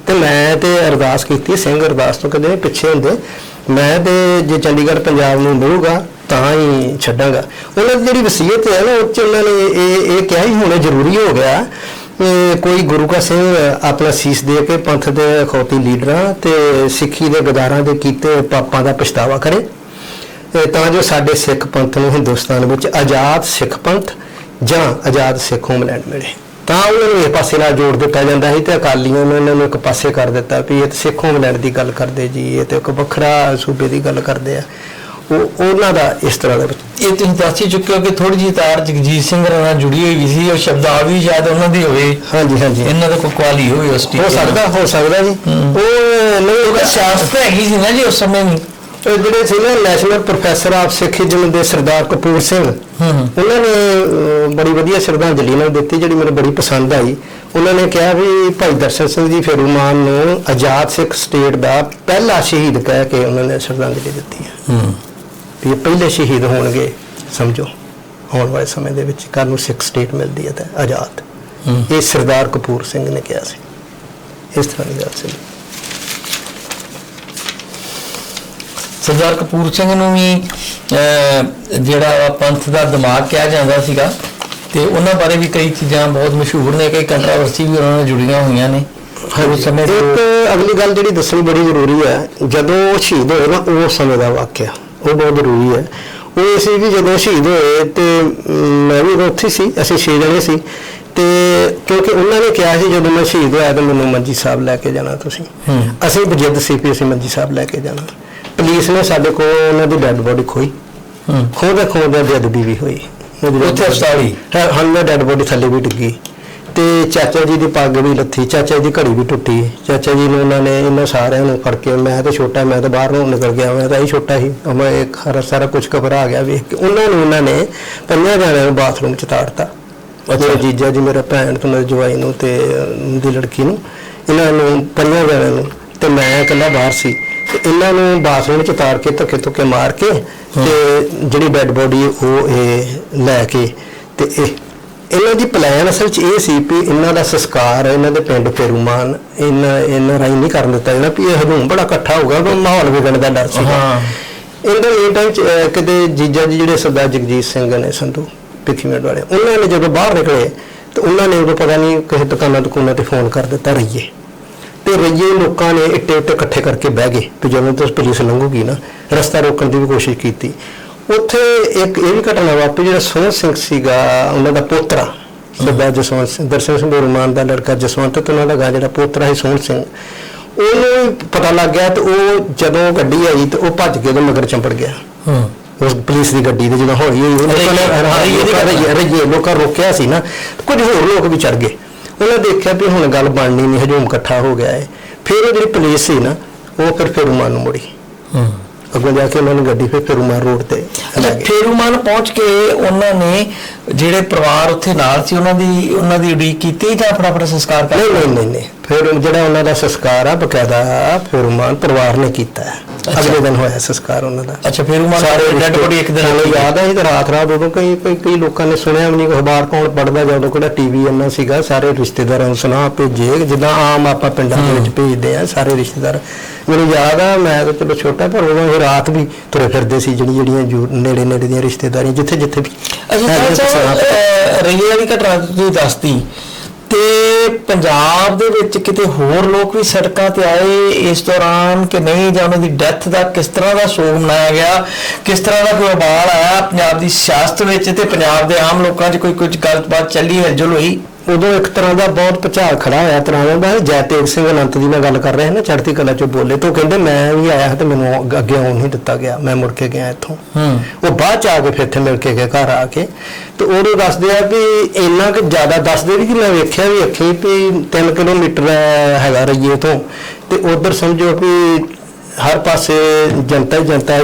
ਤੇ ਮੈਂ ਤੇ ਅਰਦਾਸ ਕੀਤੀ ਸਿੰਘ ਅਰਦਾਸ ਤੋਂ ਕਦੇ ਪਿੱਛੇ ਹੁੰਦੇ। ਮੈਂ ਤੇ ਜੇ ਚੰਡੀਗੜ੍ਹ ਪੰਜਾਬ ਨੂੰ ਮਿਲੂਗਾ ਤਾਂ ਹੀ ਛੱਡਾਂਗਾ। ਉਹਨਾਂ ਦੀ ਜਿਹੜੀ ਵਸੀਅਤ ਹੈ ਨਾ ਉਹ ਚ ਉਹਨਾਂ ਨੇ ਇਹ ਇਹ ਕਿਹਾ ਹੀ ਹੋਣਾ ਜ਼ਰੂਰੀ ਹੋ ਗਿਆ ਕੋਈ ਗੁਰੂ ਕਾ ਸਿੰਘ ਆਪਣਾ ਸੀਸ ਦੇ ਕੇ ਪੰਥ ਦੇ ਅਖੌਤੀ ਲੀਡਰਾਂ ਤੇ ਸਿੱਖੀ ਦੇ ਗਦਾਰਾਂ ਦੇ ਕੀਤੇ ਪਾਪਾਂ ਦਾ ਪਛਤਾਵਾ ਕਰੇ। ਤਾਂ ਜੋ ਸਾਡੇ ਸਿੱਖ ਪੰਥ ਨੂੰ ਹਿੰਦੁਸਤਾਨ ਵਿੱਚ ਆਜ਼ਾਦ ਸਿੱਖ ਪੰਥ ਜਾਂ ਆਜ਼ਾਦ ਸਿੱਖ ਹੋਮਲੈਂਡ ਮਿਲੇ। ਤਾਂ ਉਹਨਾਂ ਨੂੰ ਇਹ ਪਾਸੇ ਨਾਲ ਜੋੜ ਦਿੱਤਾ ਜਾਂਦਾ ਸੀ ਤੇ ਅਕਾਲੀਆਂ ਨੇ ਇਹਨਾਂ ਨੂੰ ਇੱਕ ਪਾਸੇ ਕਰ ਦਿੱਤਾ ਵੀ ਇਹ ਤਾਂ ਸਿੱਖ ਹੋਮਲੈਂਡ ਦੀ ਗੱਲ ਕਰਦੇ ਜੀ ਇਹ ਤੇ ਇੱਕ ਵੱਖਰਾ ਸੂਬੇ ਦੀ ਗੱਲ ਕਰਦੇ ਆ। ਉਹ ਉਹਨਾਂ ਦਾ ਇਸ ਤਰ੍ਹਾਂ ਦਾ ਇਹ ਤੁਸੀਂ ਦੱਸ ਹੀ ਚੁੱਕੇ ਹੋ ਕਿ ਥੋੜੀ ਜਿਹੀ ਤਾਰ ਜਗਜੀਤ ਸਿੰਘ ਨਾਲ ਜੁੜੀ ਹੋਈ ਸੀ ਉਹ ਸ਼ਬਦਾਵਲੀ ਸ਼ਾਇਦ ਉਹਨਾਂ ਦੀ ਹੋਵੇ। ਹਾਂਜੀ ਹਾਂਜੀ। ਇਹਨਾਂ ਦਾ ਕੋਈ ਕੁਆਲੀ ਹੋਵੇ ਉਸ ਹੋ ਸਕਦਾ ਹੋ ਸਕਦਾ ਜੀ। ਉਹ ਨਹੀਂ ਉਹ ਸਿਆਸਤ ਹੈਗੀ ਸੀ ਨਾ ਜੀ ਉਸ ਸਮੇਂ ਜਿਹੜੇ ਸੀ ਨਾ ਨੈਸ਼ਨਲ ਪ੍ਰੋਫੈਸਰ ਆਫ ਸਿੱਖੀਜ਼ਮ ਦੇ ਸਰਦਾਰ ਕਪੂਰ ਸਿੰਘ ਉਹਨਾਂ ਨੇ ਬੜੀ ਵਧੀਆ ਸ਼ਰਧਾਂਜਲੀ ਨਾਲ ਦਿੱਤੀ ਜਿਹੜੀ ਮੈਨੂੰ ਬੜੀ ਪਸੰਦ ਆਈ। ਉਹਨਾਂ ਨੇ ਕਿਹਾ ਵੀ ਭਾਈ ਦਰਸ਼ਨ ਸਿੰਘ ਜੀ ਫੇਰੂਮਾਨ ਨੂੰ ਆਜ਼ਾਦ ਸਿੱਖ ਸਟੇਟ ਦਾ ਪਹਿਲਾ ਸ਼ਹੀਦ ਕਹਿ ਕੇ ਉਹਨਾਂ ਨੇ ਸ਼ਰਧਾਂਜਲੀ ਦਿੱਤੀ ਹੈ। ਹੂੰ। ਵੀ ਇਹ ਪਹਿਲੇ ਸ਼ਹੀਦ ਹੋਣਗੇ ਸਮਝੋ ਆਉਣ ਵਾਲੇ ਸਮੇਂ ਦੇ ਵਿੱਚ ਕੱਲ੍ਹ ਨੂੰ ਸਿੱਖ ਸਟੇਟ ਮਿਲਦੀ ਹੈ ਤਾਂ ਆਜ਼ਾਦ। ਇਹ ਸਰਦਾਰ ਕਪੂਰ ਸਿੰਘ ਨੇ ਕਿਹਾ ਸੀ। ਇਸ ਤਰ੍ਹਾਂ ਦੀ ਗੱਲ ਸੀ। ਸਰਦਾਰ ਕਪੂਰ ਸਿੰਘ ਨੂੰ ਵੀ ਜਿਹੜਾ ਵਾ ਪੰਥ ਦਾ ਦਿਮਾਗ ਕਿਹਾ ਜਾਂਦਾ ਸੀਗਾ ਤੇ ਉਹਨਾਂ ਬਾਰੇ ਵੀ ਕਈ ਚੀਜ਼ਾਂ ਬਹੁਤ ਮਸ਼ਹੂਰ ਨੇ ਕਈ ਕੰਟਰੋਵਰਸੀ ਵੀ ਉਹਨਾਂ ਨਾਲ ਜੁੜੀਆਂ ਹੋਈਆਂ ਨੇ। ਉਸ ਸਮੇਂ ਤੋਂ ਇੱਕ ਅਗਲੀ ਗੱਲ ਜਿਹੜੀ ਦੱਸਣੀ ਬੜੀ ਜ਼ਰੂਰੀ ਹੈ ਜਦੋਂ ਉਹ ਸ਼ਹੀਦ ਹੋਏ ਨਾ ਉਸ ਸਮੇਂ ਦਾ ਵਾਕਿਆ ਉਹ ਬਹੁਤ ਜ਼ਰੂਰੀ ਹੈ। ਉਹ ਸੀ ਕਿ ਜਦੋਂ ਸ਼ਹੀਦ ਹੋਏ ਤੇ ਮੈਂ ਵੀ ਉੱਥੇ ਸੀ ਅਸੀਂ ਛੇ ਜਣੇ ਸੀ ਤੇ ਕਿਉਂਕਿ ਉਹਨਾਂ ਨੇ ਕਿਹਾ ਸੀ ਜਦੋਂ ਮੈਂ ਸ਼ਹੀਦ ਹੋਇਆ ਤਾਂ ਮੈਨੂੰ ਮੰਜੀ ਸਾਹਿਬ ਲੈ ਕੇ ਜਾਣਾ ਤੁਸੀਂ। ਅਸੀਂ ਬਜਿੱਦ ਸੀ ਵੀ ਅਸੀਂ ਮੰਜੀ ਸਾਹਿਬ ਲੈ ਕੇ ਜਾਣਾ। ਪੁਲਿਸ ਨੇ ਸਾਡੇ ਕੋਲ ਉਹਨਾਂ ਦੀ ਡੈੱਡ ਬੋਡੀ ਖੋਈ ਹੂੰ। ਖੋਦੇ ਖੋਦੇ ਬੇਅਦਬੀ ਵੀ ਹੋਈ। ਉਹਦੀ ਉੱਥੇ body- ਹਸਪਤਾਲ ਹੀ? ਹਾਂ ਹਾਂ ਡੈਡ ਬੋਡੀ ਥੱਲੇ ਵੀ ਡਿੱਗੀ ਤੇ ਚਾਚਾ ਜੀ ਦੀ ਪੱਗ ਵੀ ਲੱਥੀ ਚਾਚਾ ਜੀ ਦੀ ਘੜੀ ਵੀ ਟੁੱਟੀ। ਚਾਚਾ ਜੀ ਨੂੰ ਉਹਨਾਂ ਨੇ ਇਹਨਾਂ ਸਾਰਿਆਂ ਨੂੰ ਫੜ ਕੇ ਮੈਂ ਤਾਂ ਛੋਟਾ ਮੈਂ ਤਾਂ ਬਾਹਰ ਨੂੰ ਨਿਕਲ ਗਿਆ ਮੈਂ ਤਾਂ ਹੀ ਛੋਟਾ ਸੀ। ਮੈਂ ਇੱਕ ਹਰਾ ਸਾਰਾ ਕੁਝ ਘਬਰਾ ਗਿਆ ਵੇਖ ਕੇ। ਉਹਨਾਂ ਨੂੰ ਉਹਨਾਂ ਨੇ ਪੰਜਾਂ ਜਣਿਆਂ ਨੂੰ ਬਾਥਰੂਮ ਚ ਤਾੜਤਾ। ਮੇਰੇ ਜੀਜਾ ਜੀ ਮੇਰਾ ਭੈਣ ਤੇ ਮੇਰੇ ਜਵਾਈ ਨੂੰ ਤੇ ਅਹ, ਦੀ ਲੜਕੀ ਨੂੰ। ਇਹਨਾਂ ਨੂੰ ਪੰਜਾਂ ਜਣਿਆਂ ਨੂੰ। ਤੇ ਮੈਂ ਇਕੱਲਾ ਬਾਹਰ ਸੀ। ਤੇ ਇਹਨਾਂ ਨੂੰ ਬਾਥਰੂਮ ਚ ਤਾੜ ਕੇ ਧੱਕੇ ਧੁੱਕੇ ਮਾਰ ਕੇ ਤੇ ਜਿਹੜੀ ਡੈੱਡ ਬੋਡੀ ਉਹ ਇਹ ਲੈ ਕੇ ਤੇ ਇਹ ਇਹਨਾਂ ਦੀ ਪਲਾਨ ਅਸਲ 'ਚ ਇਹ ਸੀ ਵੀ ਇਹਨਾਂ ਦਾ ਸੰਸਕਾਰ ਇਹਨਾਂ ਦੇ ਪਿੰਡ ਫੇਰੂਮਾਨ ਇਹਨਾਂ ਇਹਨਾਂ ਰਾਈ ਨਹੀਂ ਕਰਨ ਦਿੱਤਾ ਜਾਣਾ ਵੀ ਇਹ ਹਜੂਮ ਬੜਾ ਇਕੱਠਾ ਹੋਊਗਾ ਵੀ ਮਾਹੌਲ ਵਿਗੜਨ ਦਾ ਡਰ ਸੀ ਹਾਂ। ਇਹਦਾ ਇਹ ਟਾਈਮ 'ਚ ਅਹ, ਕਿਤੇ ਜੀਜਾ ਜੀ ਜਿਹੜੇ ਸਰਦਾਰ ਜਗਜੀਤ ਸਿੰਘ ਨੇ ਸੰਧੂ ਪਿੱਖੀਮੇਟ ਵਾਲੇ ਉਹਨਾਂ ਨੇ ਜਦੋਂ ਬਾਹਰ ਨਿਕਲੇ ਤੇ ਉਹਨਾਂ ਨੇ ਉਦੋਂ ਪਤਾ ਨਹੀਂ ਕਿਸੇ ਦੁਕਾਨਾਂ ਦੁਕਾਨਾਂ ਤੇ ਫੋਨ ਕਰ ਦਿੱਤਾ ਰਹੀਏ ਤੇ ਰਈਏ ਲੋਕਾਂ ਨੇ ਇੱਟੇ ਉੱਤੇ ਇਕੱਠੇ ਕਰਕੇ ਬਹਿ ਗਏ ਤੇ ਜਦੋਂ ਤੋਂ ਪੁਲਿਸ ਲੰਘੂਗੀ ਨਾ ਰਸਤਾ ਰੋਕਣ ਦੀ ਵੀ ਕੋਸ਼ਿਸ਼ ਕੀਤੀ। ਉੱਥੇ ਇੱਕ ਇਹ ਵੀ ਘਟਨਾ ਵਾਪਰੀ ਜਿਹੜਾ ਸੋਹਣ ਸਿੰਘ ਸੀਗਾ ਉਹਨਾਂ ਦਾ ਪੋਤਰਾ ਸਰਦਾਰ ਜਸਵੰਤ ਸਿੰਘ ਦਰਸ਼ਨ ਸਿੰਘ ਬੇਰਮਾਨ ਦਾ ਲੜਕਾ ਜਸਵੰਤ ਤੇ ਉਹਨਾਂ ਦਾ ਗਾ ਜਿਹੜਾ ਪੋਤਰਾ ਸੀ ਸੋਹਣ ਸਿੰਘ ਉਹਨੂੰ ਪਤਾ ਲੱਗ ਗਿਆ ਤੇ ਉਹ ਜਦੋਂ ਗੱਡੀ ਆਈ ਤੇ ਉਹ ਭੱਜ ਕੇ ਉਹਦੇ ਮਗਰ ਚੰਪੜ ਗਿਆ। ਹੂੰ। ਉਸ ਪੁਲਿਸ ਦੀ ਗੱਡੀ ਤੇ ਜਦੋਂ ਹੌਲੀ ਹੋਈ ਉਹ ਲੋਕਾਂ ਨੇ ਰਈਏ ਦੀ ਲੋਕਾਂ ਰੋਕਿਆ ਸੀ ਨਾ ਕੁਝ ਹੋਰ ਲੋਕ ਵੀ ਚੜ ਗਏ। ਉਹਨਾਂ ਦੇਖਿਆ ਵੀ ਹੁਣ ਗੱਲ ਬਣਨੀ ਨਹੀਂ ਹਜੂਮ ਇਕੱਠਾ ਹੋ ਗਿਆ ਹੈ ਫਿਰ ਉਹ ਜਿਹੜੀ ਪੁਲਿਸ ਸੀ ਨਾ ਉਹ ਫਿਰ ਫੇਰੂਮਾਨ ਨੂੰ ਮੁੜੀ। ਹੂੰ। ਅੱਗੋਂ ਜਾ ਕੇ ਉਹਨਾਂ ਨੂੰ ਗੱਡੀ ਫਿਰ ਫੇਰੂਮਾਨ ਰੋਡ ਤੇ ਫੇਰੂਮਾਨ ਪਹੁੰਚ ਕੇ ਉਹਨਾਂ ਨੇ ਜਿਹੜੇ ਪਰਿਵਾਰ ਉੱਥੇ ਨਾਲ ਸੀ ਉਹਨਾਂ ਦੀ ਉਹਨਾਂ ਦੀ ਉਡੀਕ ਕੀਤੀ ਜਾਂ ਫਟਾਫਟ ਸੰਸਕਾਰ ਕਰ ਨਹੀਂ ਨਹੀਂ ਨਹੀਂ। ਫਿਰ ਜਿਹੜਾ ਉਹਨਾਂ ਦਾ ਸੰਸਕਾਰ ਆ ਬਕਾਇਦਾ ਫੇਰੂਮਾਨ ਪਰਿਵਾਰ ਨੇ ਕੀਤਾ। ਅਗਲੇ ਦਿਨ ਹੋਇਆ ਸੰਸਕਾਰ ਉਹਨਾਂ ਦਾ। ਅੱਛਾ ਫੇਰੂਮਾਨ ਸਾਰੇ ਡੈਡ ਬੋਡੀ ਇੱਕ ਦਿਨ ਸਾਨੂੰ ਯਾਦ ਹੈ ਕਿ ਰਾਤ ਰਾਤ ਉਦੋਂ ਕਈ ਕਈ ਲੋਕਾਂ ਨੇ ਸੁਣਿਆ ਵੀ ਨਹੀਂ ਅਖਬਾਰ ਕੌਣ ਪੜਦਾ ਜਦੋਂ ਕਿਹੜਾ ਟੀਵੀ ਇੰਨਾ ਸੀਗਾ ਸਾਰੇ ਰਿਸ਼ਤੇਦਾਰਾਂ ਨੂੰ ਸੁਣਾ ਭੇਜੇ ਜਿੱਦਾਂ ਆਮ ਆਪਾਂ ਪਿੰਡਾਂ ਦੇ ਵਿੱਚ ਭੇਜਦੇ ਆ ਸਾਰੇ ਰਿਸ਼ਤੇਦਾਰ। ਮੈਨੂੰ ਯਾਦ ਆ ਮੈਂ ਤਾਂ ਚਲੋ ਛੋਟਾ ਪਰ ਉਦੋਂ ਇਹ ਰਾਤ ਵੀ ਤੁਰੇ ਫਿਰਦੇ ਸੀ ਜਿਹੜੀ ਜਿਹੜੀਆਂ ਨੇੜੇ ਨੇੜੇ ਦੀਆਂ ਰਿਸ਼ਤੇਦਾਰੀਆਂ ਜਿੱਥੇ ਜਿੱਥੇ ਵੀ ਅੱਛਾ ਰਈਏ ਵਾਲੀ ਘਟਨਾ ਤੁਸੀਂ ਦੱਸਤੀ। ਤੇ ਪੰਜਾਬ ਦੇ ਵਿੱਚ ਕਿਤੇ ਹੋਰ ਲੋਕ ਵੀ ਸੜਕਾਂ ਤੇ ਆਏ, ਇਸ ਦੌਰਾਨ ਕਿ ਨਹੀਂ ਜਾਂ ਉਹਨਾਂ ਦੀ ਡੈਥ ਦਾ ਕਿਸ ਤਰ੍ਹਾਂ ਦਾ ਸੋਗ ਮਨਾਇਆ ਗਿਆ, ਕਿਸ ਤਰ੍ਹਾਂ ਦਾ ਕੋਈ ਉਬਾਲ ਆਇਆ ਪੰਜਾਬ ਦੀ ਸਿਆਸਤ ਵਿੱਚ ਤੇ ਪੰਜਾਬ ਦੇ ਆਮ ਲੋਕਾਂ 'ਚ ਕੋਈ ਕੁਝ ਗੱਲਬਾਤ ਚੱਲੀ ਹਲਚਲ ਹੋਈ ਉਦੋਂ ਇੱਕ ਤਰ੍ਹਾਂ ਦਾ ਬਹੁਤ ਭੁਚਾਲ ਖੜਾ ਹੋਇਆ ਤਰ੍ਹਾਂ ਦਾ ਜੈਤੇਜ ਸਿੰਘ ਅਨੰਤ ਦੀ ਮੈਂ ਗੱਲ ਕਰ ਰਿਹਾ ਨਾ ਚੜ੍ਹਦੀ ਕਲਾ ਚੋਂ ਬੋਲੇ ਤੋਂ ਕਹਿੰਦੇ ਮੈਂ ਵੀ ਆਇਆ ਤੇ ਮੈਨੂੰ ਅੱਗ- ਆਉਣ ਨਹੀਂ ਦਿੱਤਾ ਗਿਆ ਮੈਂ ਮੁੜ ਕੇ ਗਿਆ ਇੱਥੋਂ। ਹੂੰ। ਉਹ ਬਾਅਦ ਚ ਆ ਕੇ ਫਿਰ ਇੱਥੇ ਮਿਲ ਕੇ ਗਏ ਘਰ ਆ ਕੇ। ਤੇ ਉਹਨੂੰ ਦੱਸਦੇ ਆ ਵੀ ਇੰਨਾ ਕਿ ਜ਼ਿਆਦਾ ਦੱਸਦੇ ਵੀ ਕਿ ਮੈਂ ਵੇਖਿਆ ਵੀ ਅੱਖੀ ਵੀ 3 ਕਿਲੋਮੀਟਰ ਹੈਗਾ ਰਈਏ ਤੋਂ ਤੇ ਉਧਰ ਸਮਝੋ ਵੀ ਹਰ ਪਾਸੇ ਜਨਤਾ ਹੀ ਜਨਤਾ ਹੈ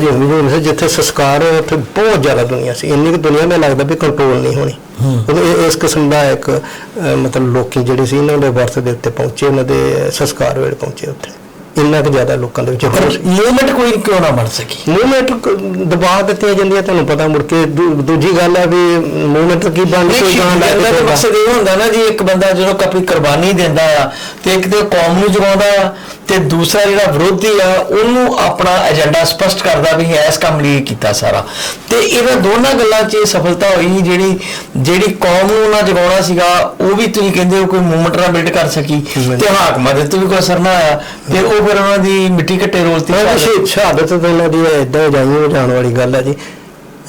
ਸੀ ਜਿੱਥੇ ਸੰਸਕਾਰ ਉੱਥੇ ਬਹੁਤ ਜ਼ਿਆਦਾ ਦੁਨੀਆ ਸੀ। ਇੰਨੀ ਕਿ ਦੁਨੀਆ ਮੈਨੂੰ ਲੱਗਦਾ ਵੀ ਕੰਟਰੋਲ ਨਹੀਂ ਹੋਣੀ। ਇਹ- ਇਸ ਕਿਸਮ ਦਾ ਇੱਕ ਮਤਲਬ ਲੋਕੀ ਜਿਹੜੇ ਸੀ ਇਹਨਾਂ ਦੇ ਵਰਤ ਦੇ ਉੱਤੇ ਪਹੁੰਚੇ ਉਹਨਾਂ ਦੇ ਸੰਸਕਾਰ ਵੇਲੇ ਪਹੁੰਚੇ ਉੱਥੇ ਇੰਨਾ ਕੁ ਜ਼ਿਆਦਾ ਲੋਕਾਂ ਦੇ ਵਿੱਚ ਪਰ ਮੂਵਮੈਂਟ ਕੋਈ ਕਿਉਂ ਨਾ ਬਣ ਸਕੀ ਮੂਵਮੈਂਟ ਦਬਾਅ ਦਿੱਤੀਆਂ ਜਾਂਦੀਆਂ ਤੁਹਾਨੂੰ ਪਤਾ ਮੁੜ ਕੇ ਦੂਜੀ ਗੱਲ ਹੈ ਵੀ ਮੂਵਮੈਂਟ ਕੀ ਬਣ ਕੋਈ ਗਾਂ ਲੈ ਕੇ ਦਾ ਤੁਰਦਾ। ਮਕਸਦ ਇਹ ਹੁੰਦਾ ਨਾ ਜੀ ਇੱਕ ਬੰਦਾ ਜਦੋਂ ਆਪਣੀ ਕੁਰਬਾਨੀ ਦਿੰਦਾ ਆ ਤੇ ਇੱਕ ਤੇ ਕੌਮ ਨੂੰ ਜਗਾਉਂਦਾ ਆ ਤੇ ਦੂਸਰਾ ਜਿਹੜਾ ਵਿਰੋਧੀ ਆ ਉਹਨੂੰ ਆਪਣਾ ਏਜੰਡਾ ਸਪਸ਼ਟ ਕਰਦਾ ਵੀ ਇਸ ਕੰਮ ਲਈ ਕੀਤਾ ਸਾਰਾ। ਤੇ ਇਹਨਾਂ ਦੋਨਾਂ ਗੱਲਾਂ 'ਚ ਸਫਲਤਾ ਹੋਈ ਜਿਹੜੀ ਜਿਹੜੀ ਕੌਮ ਨੂੰ ਉਹਨਾਂ ਜਗਾਉਣਾ ਸੀਗਾ ਉਹ ਵੀ ਤੁਸੀਂ ਕਹਿੰਦੇ ਹੋ ਕੋਈ ਮੂਵਮੈਂਟ ਨਾ ਬਿਲਡ ਕਰ ਸਕੀ। ਤੇ ਹਾਕਮਾਂ ਦੇ ਤੋਂ ਵੀ ਕੋਈ ਅਸਰ ਨਾ ਆਇਆ। ਤੇ ਉਹ ਫਿਰ ਉਹਨਾਂ ਦੀ ਮਿੱਟੀ ਘੱਟੇ ਰੋਲ ਤੇ ਸ਼ਹਾਦਤ ਤਾਂ ਇਹਨਾਂ ਦੀ ਇਦਾਂ ਜਾਈ ਜਾਣ ਵਾਲੀ ਗੱਲ ਹੈ ਜੀ।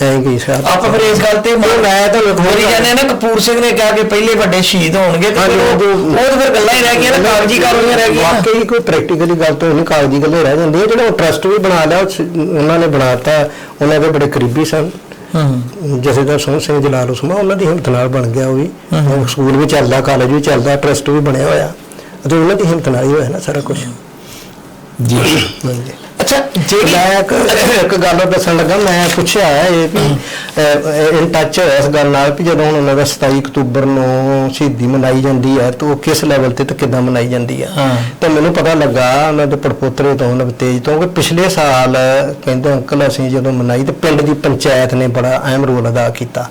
ਐਂ ਕੀ ਸ਼ਹਾਦਤ ਆਪਾਂ ਫਿਰ ਇਸ ਗੱਲ ਤੇ ਮੈਂ ਤੁਹਾਨੂੰ ਹੋਰ ਆ ਨਾ ਕਪੂਰ ਸਿੰਘ ਨੇ ਕਿਹਾ ਕਿ ਪਹਿਲੇ ਵੱਡੇ ਸ਼ਹੀਦ ਹੋਣਗੇ ਤੇ ਉਹ ਉਹ- ਉਹ ਤਾਂ ਫਿਰ ਗੱਲਾਂ ਹੀ ਰਹਿ ਗਈਆਂ ਨਾ ਕਾਗਜ਼ੀ ਕਾਰਵਾਈਆਂ ਰਹਿ ਗਈਆਂ। ਵਾਕਈ ਕੋਈ ਪ੍ਰੈਕਟੀਕਲੀ ਗੱਲ ਤਾਂ ਨਹੀਂ ਕਾਗਜ਼ੀ ਗੱਲਾਂ ਰਹਿ ਜਾਂਦੀਆਂ ਜਿਹੜਾ ਉਹ ਟਰਸਟ ਵੀ ਬਣਾ ਲਿਆ ਉਹਨਾਂ ਨੇ ਬਣਾਤਾ ਉਹਨਾਂ ਦੇ ਬੜੇ ਕਰੀਬੀ ਸਨ। ਹੂੰ ਜਥੇਦਾਰ ਸੋਹਣ ਸਿੰਘ ਜਲਾਲ ਉਸਮਾ ਉਹਨਾਂ ਦੀ ਹਿੰਮਤ ਨਾਲ ਬਣ ਗਿਆ ਉਹ ਵੀ। ਉਹ ਸਕੂਲ ਵੀ ਚੱਲਦਾ ਕਾਲਜ ਵੀ ਚੱਲਦਾ ਟਰਸਟ ਵੀ ਬਣਿਆ ਹੋਇਆ। ਅਤੇ ਉਹਨਾਂ ਦੀ ਹਿੰਮਤ ਨਾਲ ਹੀ ਹੋਇਆ ਨਾ ਸਾਰਾ ਕੁਝ ਜੀ। ਹਾਂਜੀ ਅੱਛਾ ਜਿਹੜੀ ਮੈਂ ਇੱਕ ਇੱਕ ਗੱਲ ਦੱਸਣ ਲੱਗਾ ਮੈਂ ਪੁੱਛਿਆ ਇਹ ਵੀ ਇਨ ਟੱਚ ਹੋਇਆ ਇਸ ਗੱਲ ਨਾਲ ਵੀ ਜਦੋਂ ਹੁਣ ਉਹਨਾਂ ਦਾ 27 ਅਕਤੂਬਰ ਨੂੰ ਸ਼ਹੀਦੀ ਮਨਾਈ ਜਾਂਦੀ ਹੈ ਤਾਂ ਉਹ ਕਿਸ ਲੈਵਲ ਤੇ ਤੇ ਕਿੱਦਾਂ ਮਨਾਈ ਜਾਂਦੀ ਹੈ? ਹਾਂ। ਤਾਂ ਮੈਨੂੰ ਪਤਾ ਲੱਗਾ ਉਹਨਾਂ ਦੇ ਪੜਪੋਤਰੇ ਤੋਂ ਨਵਤੇਜ ਤੋਂ ਕਿ ਪਿਛਲੇ ਸਾਲ ਕਹਿੰਦੇ ਅੰਕਲ ਅਸੀਂ ਜਦੋਂ ਮਨਾਈ ਤੇ ਪਿੰਡ ਦੀ ਪੰਚਾਇਤ ਨੇ ਬੜਾ ਅਹਿਮ ਰੋਲ ਅਦਾ ਕੀਤਾ।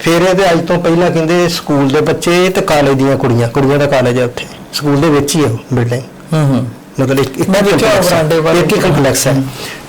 ਫਿਰ ਇਹਦੇ ਅੱਜ ਤੋਂ ਪਹਿਲਾਂ ਕਹਿੰਦੇ ਸਕੂਲ ਦੇ ਬੱਚੇ ਤੇ ਕਾਲਜ ਦੀਆਂ ਕੁੜੀਆਂ ਕੁੜੀਆਂ ਦਾ ਕਾਲਜ ਹੈ ਉੱਥੇ। ਸਕੂਲ ਦੇ ਵਿੱਚ ਹੀ ਹੈ ਬਿਲਡਿੰਗ ਹੂੰ ਹੂੰ। ਮਤਲਬ ਇੱਕ ਇੱਕ। ਬਰਾਂਡੇ ਵਾਲੇ। ਕੰਪਲੈਕਸ ਹੈ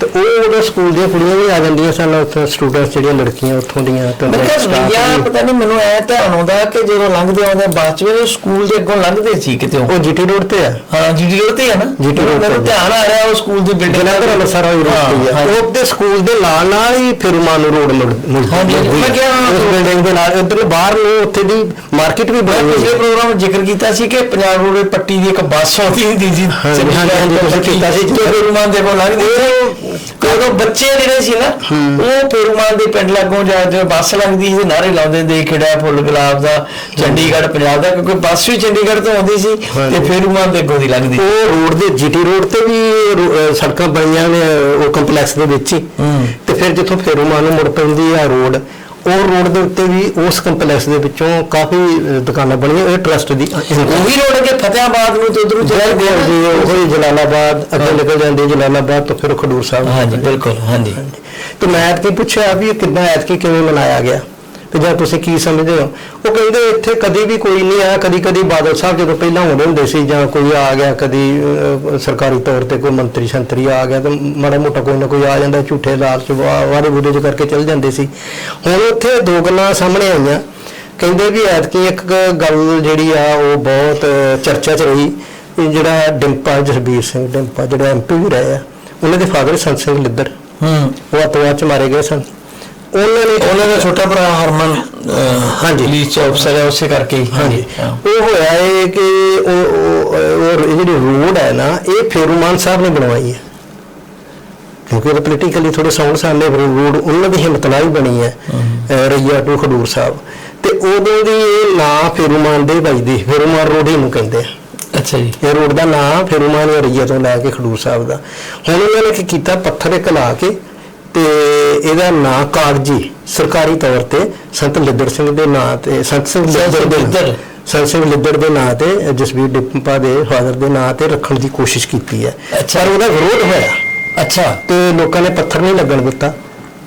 ਤੇ ਉਹ ਉਹਦੇ ਸਕੂਲ ਦੀਆਂ ਕੁੜੀਆਂ ਵੀ ਆ ਜਾਂਦੀਆਂ ਸਨ ਉੱਥੇ ਸਟੂਡੈਂਟਸ ਜਿਹੜੀਆਂ ਲੜਕੀਆਂ ਉੱਥੋਂ ਦੀਆਂ ਤੇ ਮੈਂ ਰਵਈਆ ਵੀ। ਪਤਾ ਨਹੀਂ ਮੈਨੂੰ ਐ ਧਿਆਨ ਆਉਂਦਾ ਕਿ ਜਦੋਂ ਲੰਘਦੇ ਆਉਂਦੇ ਬਾਅਦ ਚ ਵੀ ਉਹ ਸਕੂਲ ਦੇ ਅੱਗੋਂ ਲੰਘਦੇ ਸੀ ਕਿਤੇ ਉਹ ਜੀਟੀ ਰੋਡ ਤੇ ਹੈ ਹਾਂ ਜੀਡੀ ਰੋਡ ਤੇ ਆ ਨਾ। road ਮੈਨੂੰ ਤੇ। ਧਿਆਨ ਆ ਰਿਹਾ ਉਹ ਸਕੂਲ ਦੀ ਬਿਲਡਿੰਗ ਜਲੰਧਰ ਅੰਮ੍ਰਿਤਸਰ ਵਾਲੀ ਰੋਡ ਤੇ ਹੈ ਉਹ ਤੇ ਸਕੂਲ ਦੇ ਨਾਲ ਨਾਲ ਹੀ ਫਿਰਮਾਨ ਰੋਡ ਮੁੜ ਮੁੜ ਹਾਂਜੀ, ਮੁੜਦੀ ਮੈਂ ਹੈ। ਕਿਹਾ ਉਸ ਬਿਲਡਿੰਗ ਦੇ ਨਾਲ। ਇੱਧਰ ਬਾਹਰ ਨੂੰ ਉੱਥੇ ਦੀ ਮਾਰਕੀਟ ਵੀ ਮੈਂ ਬਣੀ ਹੋਈ ਪਿਛਲੇ ਹੈ ਪ੍ਰੋਗਰਾਮ ਜ਼ਿਕਰ ਕੀਤਾ ਸੀ ਕਿ ਪੰਜਾਬ ਰੋਡ ਪੱਟੀ ਦੀ ਇੱਕ ਬੱਸ ਆਉਂਦੀ ਹੁੰਦੀ ਸੀ। ਹਾਂਜੀ, ਹਾਂਜੀ, ਤੁਸੀਂ ਕੀਤਾ ਸੀ। ਫੇਰੂਮਾਨ ਦੇ ਕੋਲ ਲੱਗਦੀ ਸੀ। ਉਦੋਂ ਬੱਚੇ ਜਿਹੜੇ ਸੀ ਨਾ ਉਹ ਫੇਰੂਮਾਨ ਦੇ ਪਿੰਡ ਲੱਗੋਂ ਜਾ ਕੇ ਬੱਸ ਲੱਗਦੀ ਸੀ ਨਾਰੇ ਲਾਉਂਦੇ ਦੇ ਖਿੜਾ ਫੁੱਲ ਗੁਲਾਬ ਦਾ ਚੰਡੀਗੜ੍ਹ ਪੰਜਾਬ ਦਾ ਕਿਉਂਕਿ ਬੱਸ ਵੀ ਚੰਡੀਗੜ੍ਹ ਤੋਂ ਆਉਂਦੀ ਸੀ। ਤੇ ਫੇਰੂਮਾਨ ਦੇ ਅੱਗੋਂ ਦੀ ਲੱਗਦੀ ਉਹ ਰੋਡ ਦੇ ਜੀਟੀ ਰੋਡ ਤੇ ਵੀ ਸੜਕਾਂ ਬਣੀਆਂ ਨੇ ਉਹ ਕੰਪਲੈਕਸ ਦੇ ਵਿੱਚ। ਤੇ ਫਿਰ ਜਿੱਥੋਂ ਫੇਰੋਮਾਨ ਨੂੰ ਮੁੜ ਪੈਂਦੀ ਆ ਰੋਡ ਉਹ ਰੋਡ ਦੇ ਉੱਤੇ ਵੀ ਉਸ ਕੰਪਲੈਕਸ ਦੇ ਵਿੱਚੋਂ ਕਾਫੀ ਦੁਕਾਨਾਂ ਬਣੀਆਂ ਇਹ ਟਰਸਟ ਦੀ ਉਹੀ ਰੋਡ ਅੱਗੇ ਫਤਿਆਬਾਦ ਨੂੰ ਤੇ ਉਧਰੋਂ ਚੱਲ ਜੀ ਉਹ ਜਲਾਲਾਬਾਦ ਅੱਗੇ ਨਿਕਲ ਜਾਂਦੀ ਜਲਾਲਾਬਾਦ ਤੋਂ ਫਿਰ ਖਡੂਰ ਸਾਹਿਬ। ਹਾਂਜੀ ਬਿਲਕੁਲ ਹਾਂਜੀ। ਤੇ ਮੈਂ ਐਤਕੀ ਪੁੱਛਿਆ ਵੀ ਇਹ ਕਿੱਦਾਂ ਐਤਕੀ ਕਿਵੇਂ ਮਨਾਇਆ ਗਿਆ? ਤੇ ਜਾਂ ਤੁਸੀਂ ਕੀ ਸਮਝਦੇ ਹੋ? ਉਹ ਕਹਿੰਦੇ ਇੱਥੇ ਕਦੀ ਵੀ ਕੋਈ ਨਹੀਂ ਆਇਆ ਕਦੀ ਕਦੀ ਬਾਦਲ ਸਾਹਿਬ ਜਦੋਂ ਪਹਿਲਾਂ ਹੁੰਦੇ ਹੁੰਦੇ ਸੀ ਜਾਂ ਕੋਈ ਆ ਗਿਆ ਕਦੀ ਸਰਕਾਰੀ ਤੌਰ ਤੇ ਕੋਈ ਮੰਤਰੀ ਸ਼ੰਤਰੀ ਆ ਗਿਆ ਤੇ ਮਾੜਾ ਮੋਟਾ ਕੋਈ ਨਾ ਕੋਈ ਆ ਜਾਂਦਾ ਝੂਠੇ ਲਾਲਚ ਵਾ- ਵਾਅਦੇ ਬੁੱਧੇ ਚ ਕਰਕੇ ਚੱਲ ਜਾਂਦੇ ਸੀ। ਹੁਣ ਉੱਥੇ ਦੋ ਗੱਲਾਂ ਸਾਹਮਣੇ ਆਈਆਂ। ਕਹਿੰਦੇ ਵੀ ਐਤਕੀ ਇੱਕ ਗੱਲ ਜਿਹੜੀ ਆ ਉਹ ਬਹੁਤ ਚਰਚਾ ਚ ਰਹੀ। ਜਿਹੜਾ ਡਿੰਪਾ ਜਸਬੀਰ ਸਿੰਘ ਡਿੰਪਾ ਜਿਹੜਾ ਐਮਪੀ ਵੀ ਰਹੇ ਆ ਉਹਨਾਂ ਦੇ ਫਾਦਰ ਸੰਤ ਸਿੰਘ ਲਿੱਦਰ। ਹੂੰ। ਉਹ ਚ ਮਾਰੇ ਗਏ ਸਨ। ਉਹਨਾਂ ਨੇ ਉਹਨਾਂ ਦਾ ਛੋਟਾ ਭਰਾ ਹਰਮਨ ਹਾਂਜੀ। ਪੁਲਿਸ ਅਫਸਰ ਹੈ ਉਸੇ ਕਰਕੇ ਹੀ। ਹਾਂਜੀ। ਹਾਂ। ਉਹ ਹੋਇਆ ਇਹ ਕਿ ਉਹ ਉਹ- ਜਿਹੜੀ ਰੋਡ ਹੈ ਨਾ ਇਹ ਫੇਰੂਮਾਨ ਸਾਹਿਬ ਨੇ ਬਣਵਾਈ ਹੈ। ਕਿਉਂਕਿ ਉਹ ਪੋਲੀਟੀਕਲੀ ਥੋੜੇ ਸਾਊਂਡ ਸਾਹਮਣੇ ਰੋਡ ਉਹਨਾਂ ਦੀ ਹਿੰਮਤ ਨਾਲ ਹੀ ਬਣੀ ਹੈ ਰਈਆ ਟੂ ਖਡੂਰ ਸਾਹਿਬ। ਤੇ ਉਦੋਂ ਦੀ ਇਹ ਨਾਂ ਫੇਰੂਮਾਨ ਦੇ ਵੱਜਦੀ ਫੇਰੂਮਾਨ ਰੋਡ ਹੀ ਨੂੰ ਕਹਿੰਦੇ ਆ। ਅੱਛਾ ਜੀ। ਇਹ ਰੋਡ ਦਾ ਨਾਮ ਫੇਰੂਮਾਨ ਰਈਆ ਤੋਂ ਲੈ ਕੇ ਖਡੂਰ ਸਾਹਿਬ ਦਾ। ਹੁਣ ਉਹਨਾਂ ਨੇ ਕੀ ਕੀਤਾ? ਪੱਥਰ ਇੱਕ ਲਾ ਕੇ ਤੇ ਇਹਦਾ ਨਾਂ ਕਾਗਜੀ ਸਰਕਾਰੀ ਤੌਰ ਤੇ ਸੰਤ ਲਿੱਦਰ ਸਿੰਘ ਦੇ ਨਾਂ ਤੇ ਸੰਤ ਸਿੰਘ ਲਿੱਦਰ ਦੇ ਲਿੱਦਰ। ਸੰਤ ਸਿੰਘ ਲਿੱਦਰ ਦੇ ਨਾਂ ਤੇ ਜਸਵੀਰ ਡਿੰਪਾ ਦੇ ਫਾਦਰ ਦੇ ਨਾਂ ਤੇ ਰੱਖਣ ਦੀ ਕੋਸ਼ਿਸ਼ ਕੀਤੀ ਹੈ। ਅੱਛਾ। ਪਰ ਉਹਦਾ ਵਿਰੋਧ ਹੋਇਆ। ਅੱਛਾ। ਤੇ ਲੋਕਾਂ ਨੇ ਪੱਥਰ ਨਹੀਂ ਲੱਗਣ ਦਿੱਤਾ।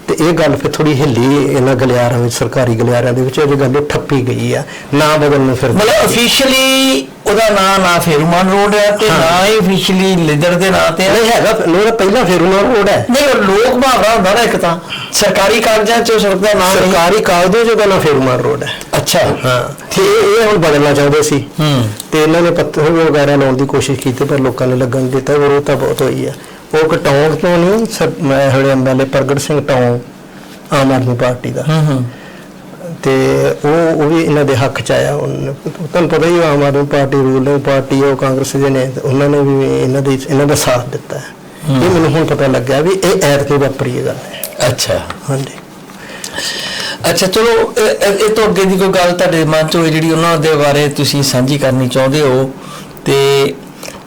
ਤੇ ਇਹ ਗੱਲ ਫਿਰ ਥੋੜੀ ਹਿੱਲੀ ਇਹਨਾਂ ਗਲਿਆਰਾਂ ਵਿੱਚ ਸਰਕਾਰੀ ਗਲਿਆਰਾਂ ਦੇ ਵਿੱਚ ਇਹ ਗੱਲ ਠੱਪੀ ਗਈ ਆ। ਨਾਂ ਬਦਲਣ ਨੂੰ ਫਿਰ ਮਤਲਬ ਅਫੀਸ਼ੀਅਲੀ ਉਹਦਾ ਨਾਂ ਨਾ ਫੇਰੂਮਾਨ ਰੋਡ ਹੈ ਤੇ। ਨਾ ਹੀ ਅਫੀਸ਼ੀਅਲੀ ਲਿਦਰ ਦੇ ਨਾਂ ਤੇ ਹੈ। ਨਹੀਂ ਹੈਗਾ ਉਹਦਾ ਪਹਿਲਾਂ ਫੇਰੂਮਾਨ ਰੋਡ ਹੈ। ਨਹੀਂ ਉਹ ਲੋਕ ਮੁਹਾਵਰਾ ਹੁੰਦਾ ਨਾ ਇੱਕ ਤਾਂ। ਸਰਕਾਰੀ ਕਾਗਜ਼ਾਂ 'ਚ ਉਸ ਦਾ ਨਾਮ ਸਰਕਾਰੀ ਕਾਗਜ਼ਾਂ 'ਚ ਨਾਂ ਫੇਰੂਮਾਨ ਰੋਡ ਹੈ। ਅੱਛਾ। ਹਾਂ। ਤੇ ਇਹ ਹੁਣ ਬਦਲਣਾ ਚਾਹੁੰਦੇ ਸੀ। ਹੂੰ। ਤੇ ਇਹਨਾਂ ਨੇ ਪੱਥਰ ਵਗੈਰਾ ਲਾਉਣ ਦੀ ਕੋਸ਼ਿਸ਼ ਕੀਤੀ ਪਰ ਲੋਕਾਂ ਨੇ ਲੱਗਣ ਦਿੱਤਾ ਵਿਰੋਧ ਤਾਂ ਬਹੁਤ ਹੋਈ ਹੈ ਉਹ ਕਟੌਂਗ ਤੋਂ ਨਹੀਂ ਮੈਂ ਹਲੇ ਐਮਐਲਏ ਪ੍ਰਗਟ ਸਿੰਘ ਟੌਂਗ ਆਮ ਆਦਮੀ ਪਾਰਟੀ ਦਾ। ਹੂੰ ਹੂੰ। ਤੇ ਉਹ ਉਹ ਵੀ ਇਹਨਾਂ ਦੇ ਹੱਕ ਚ ਆਇਆ। ਉਹਨੇ ਤੁਹਾਨੂੰ ਪਤਾ ਹੀ ਹੈ, Aam Aadmi Party ruling party ਹੈ, ਉਹ ਕਾਂਗਰਸ ਦੇ ਨੇ ਤੇ ਉਹਨਾਂ ਨੇ ਵੀ ਇਹਨਾਂ ਦੇ ਇਹਨਾਂ ਦਾ ਸਾਥ ਦਿੱਤਾ ਹੈ। ਇਹ ਮੈਨੂੰ ਹੁਣ ਪਤਾ ਲੱਗਿਆ ਵੀ ਇਹ ਐਤਕੀ ਵਾਪਰੀ ਇਹ ਗੱਲ ਹੈ। ਅੱਛਾ। ਹਾਂਜੀ। ਅੱਛਾ ਚਲੋ ਇਹ- ਇਹ ਇਹ ਤੋਂ ਅੱਗੇ ਦੀ ਕੋਈ ਗੱਲ ਤੁਹਾਡੇ ਮਨ 'ਚ ਹੋਈ ਜਿਹੜੀ ਉਹਨਾਂ ਦੇ ਬਾਰੇ ਤੁਸੀਂ ਸਾਂਝੀ ਕਰਨੀ ਚਾਹੁੰਦੇ ਹੋ ਤੇ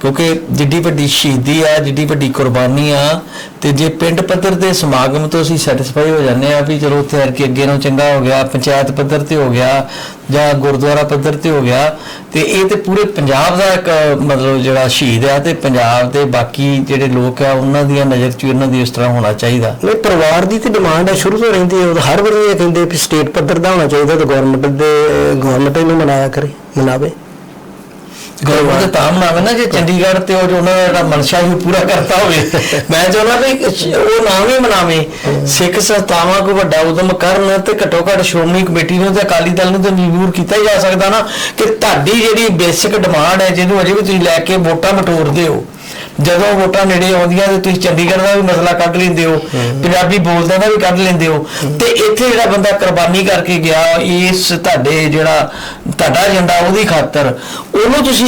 ਕਿਉਂਕਿ ਜਿੱਡੀ ਵੱਡੀ ਸ਼ਹੀਦੀ ਆ, ਜਿੱਡੀ ਵੱਡੀ ਕੁਰਬਾਨੀ ਆ, ਤੇ ਜੇ ਪਿੰਡ ਪੱਧਰ ਦੇ ਸਮਾਗਮ ਤੋਂ ਅਸੀਂ ਸੈਟੀਸਫਾਈ ਹੋ ਜਾਂਦੇ ਆ ਵੀ ਚਲੋ ਉੱਥੇ ਹਰ ਅੱਗੇ ਨੂੰ ਚੰਗਾ ਹੋ ਗਿਆ, ਪੰਚਾਇਤ ਪੱਧਰ ਤੇ ਹੋ ਗਿਆ ਜਾਂ ਗੁਰਦੁਆਰਾ ਪੱਧਰ ਤੇ ਹੋ ਗਿਆ, ਤੇ ਇਹ ਤੇ ਪੂਰੇ ਪੰਜਾਬ ਦਾ ਇੱਕ, ਮਤਲਬ ਜਿਹੜਾ ਸ਼ਹੀਦ ਆ ਤੇ ਪੰਜਾਬ ਦੇ ਬਾਕੀ ਜਿਹੜੇ ਲੋਕ ਆ, ਉਹਨਾਂ ਦੀਆਂ ਨਜ਼ਰ 'ਚ ਇਹਨਾਂ ਦੀ ਇਸ ਤਰ੍ਹਾਂ ਹੋਣਾ ਚਾਹੀਦਾ। ਨਹੀਂ, ਪਰਿਵਾਰ ਦੀ ਤੇ ਡਿਮਾਂਡ ਆ, ਸ਼ੁਰੂ ਤੋਂ ਰਹਿੰਦੀ ਹੈ ਹਰ ਵਾਰੀ ਇਹ ਕਹਿੰਦੇ ਵੀ ਸਟੇਟ ਪੱਧਰ ਦਾ ਹੋਣਾ ਚਾਹੀਦਾ ਤੇ ਗਵਰਨਮੈਂਟ ਦੇ ਗਵਰਨਮੈਂਟ ਇਹਨੂੰ ਮਨਾਇਆ ਕਰੇ, ਮਨਾਵੇ। ਗੌਰਮੈਂਟ ਤਾਂ ਤਾਂ ਮਨਾਵੇ ਨਾ ਜੇ ਚੰਡੀਗੜ੍ਹ ਤੇ ਉਹ ਉਹਨਾਂ ਦਾ ਜਿਹੜਾ ਮਨਸ਼ਾ ਹੀ ਪੂਰਾ ਕਰਤਾ ਹੋਵੇ ਮੈਂ ਚਾਹੁੰਦਾ ਵੀ ਉਹ ਨਾ ਵੀ ਮਨਾਵੇ। ਸਿੱਖ ਸੰਸਥਾਵਾਂ ਕੋ ਵੱਡਾ ਉਦਮ ਕਰਨ ਤੇ ਘੱਟੋ ਘੱਟ ਸ਼੍ਰੋਮਣੀ ਕਮੇਟੀ ਨੂੰ ਤੇ ਅਕਾਲੀ ਦਲ ਨੂੰ ਤੇ ਮਜਬੂਰ ਕੀਤਾ ਹੀ ਜਾ ਸਕਦਾ ਨਾ ਕਿ ਤੁਹਾਡੀ ਜਿਹੜੀ ਬੇਸਿਕ ਡਿਮਾਂਡ ਹੈ ਜਿਹਨੂੰ ਅਜੇ ਵੀ ਤੁਸੀਂ ਲੈ ਕੇ ਵੋਟਾਂ ਮਟੋਰਦੇ ਹੋ। ਜਦੋਂ ਵੋਟਾਂ ਨੇੜੇ ਆਉਂਦੀਆਂ ਤੇ ਤੁਸੀਂ ਚੰਡੀਗੜ੍ਹ ਦਾ ਵੀ ਮਸਲਾ ਕੱਢ ਲੈਂਦੇ ਹੋ ਪੰਜਾਬੀ ਬੋਲਦਿਆਂ ਦਾ ਵੀ ਕੱਢ ਲੈਂਦੇ ਹੋ। ਤੇ ਇੱਥੇ ਜਿਹੜਾ ਬੰਦਾ ਕੁਰਬਾਨੀ ਕਰਕੇ ਗਿਆ ਇਸ ਤੁਹਾਡੇ ਜਿਹੜਾ ਤੁਹਾਡਾ ਏਜੰਡਾ ਉਹਦੀ ਖਾਤਰ ਉਹਨੂੰ ਤੁਸੀਂ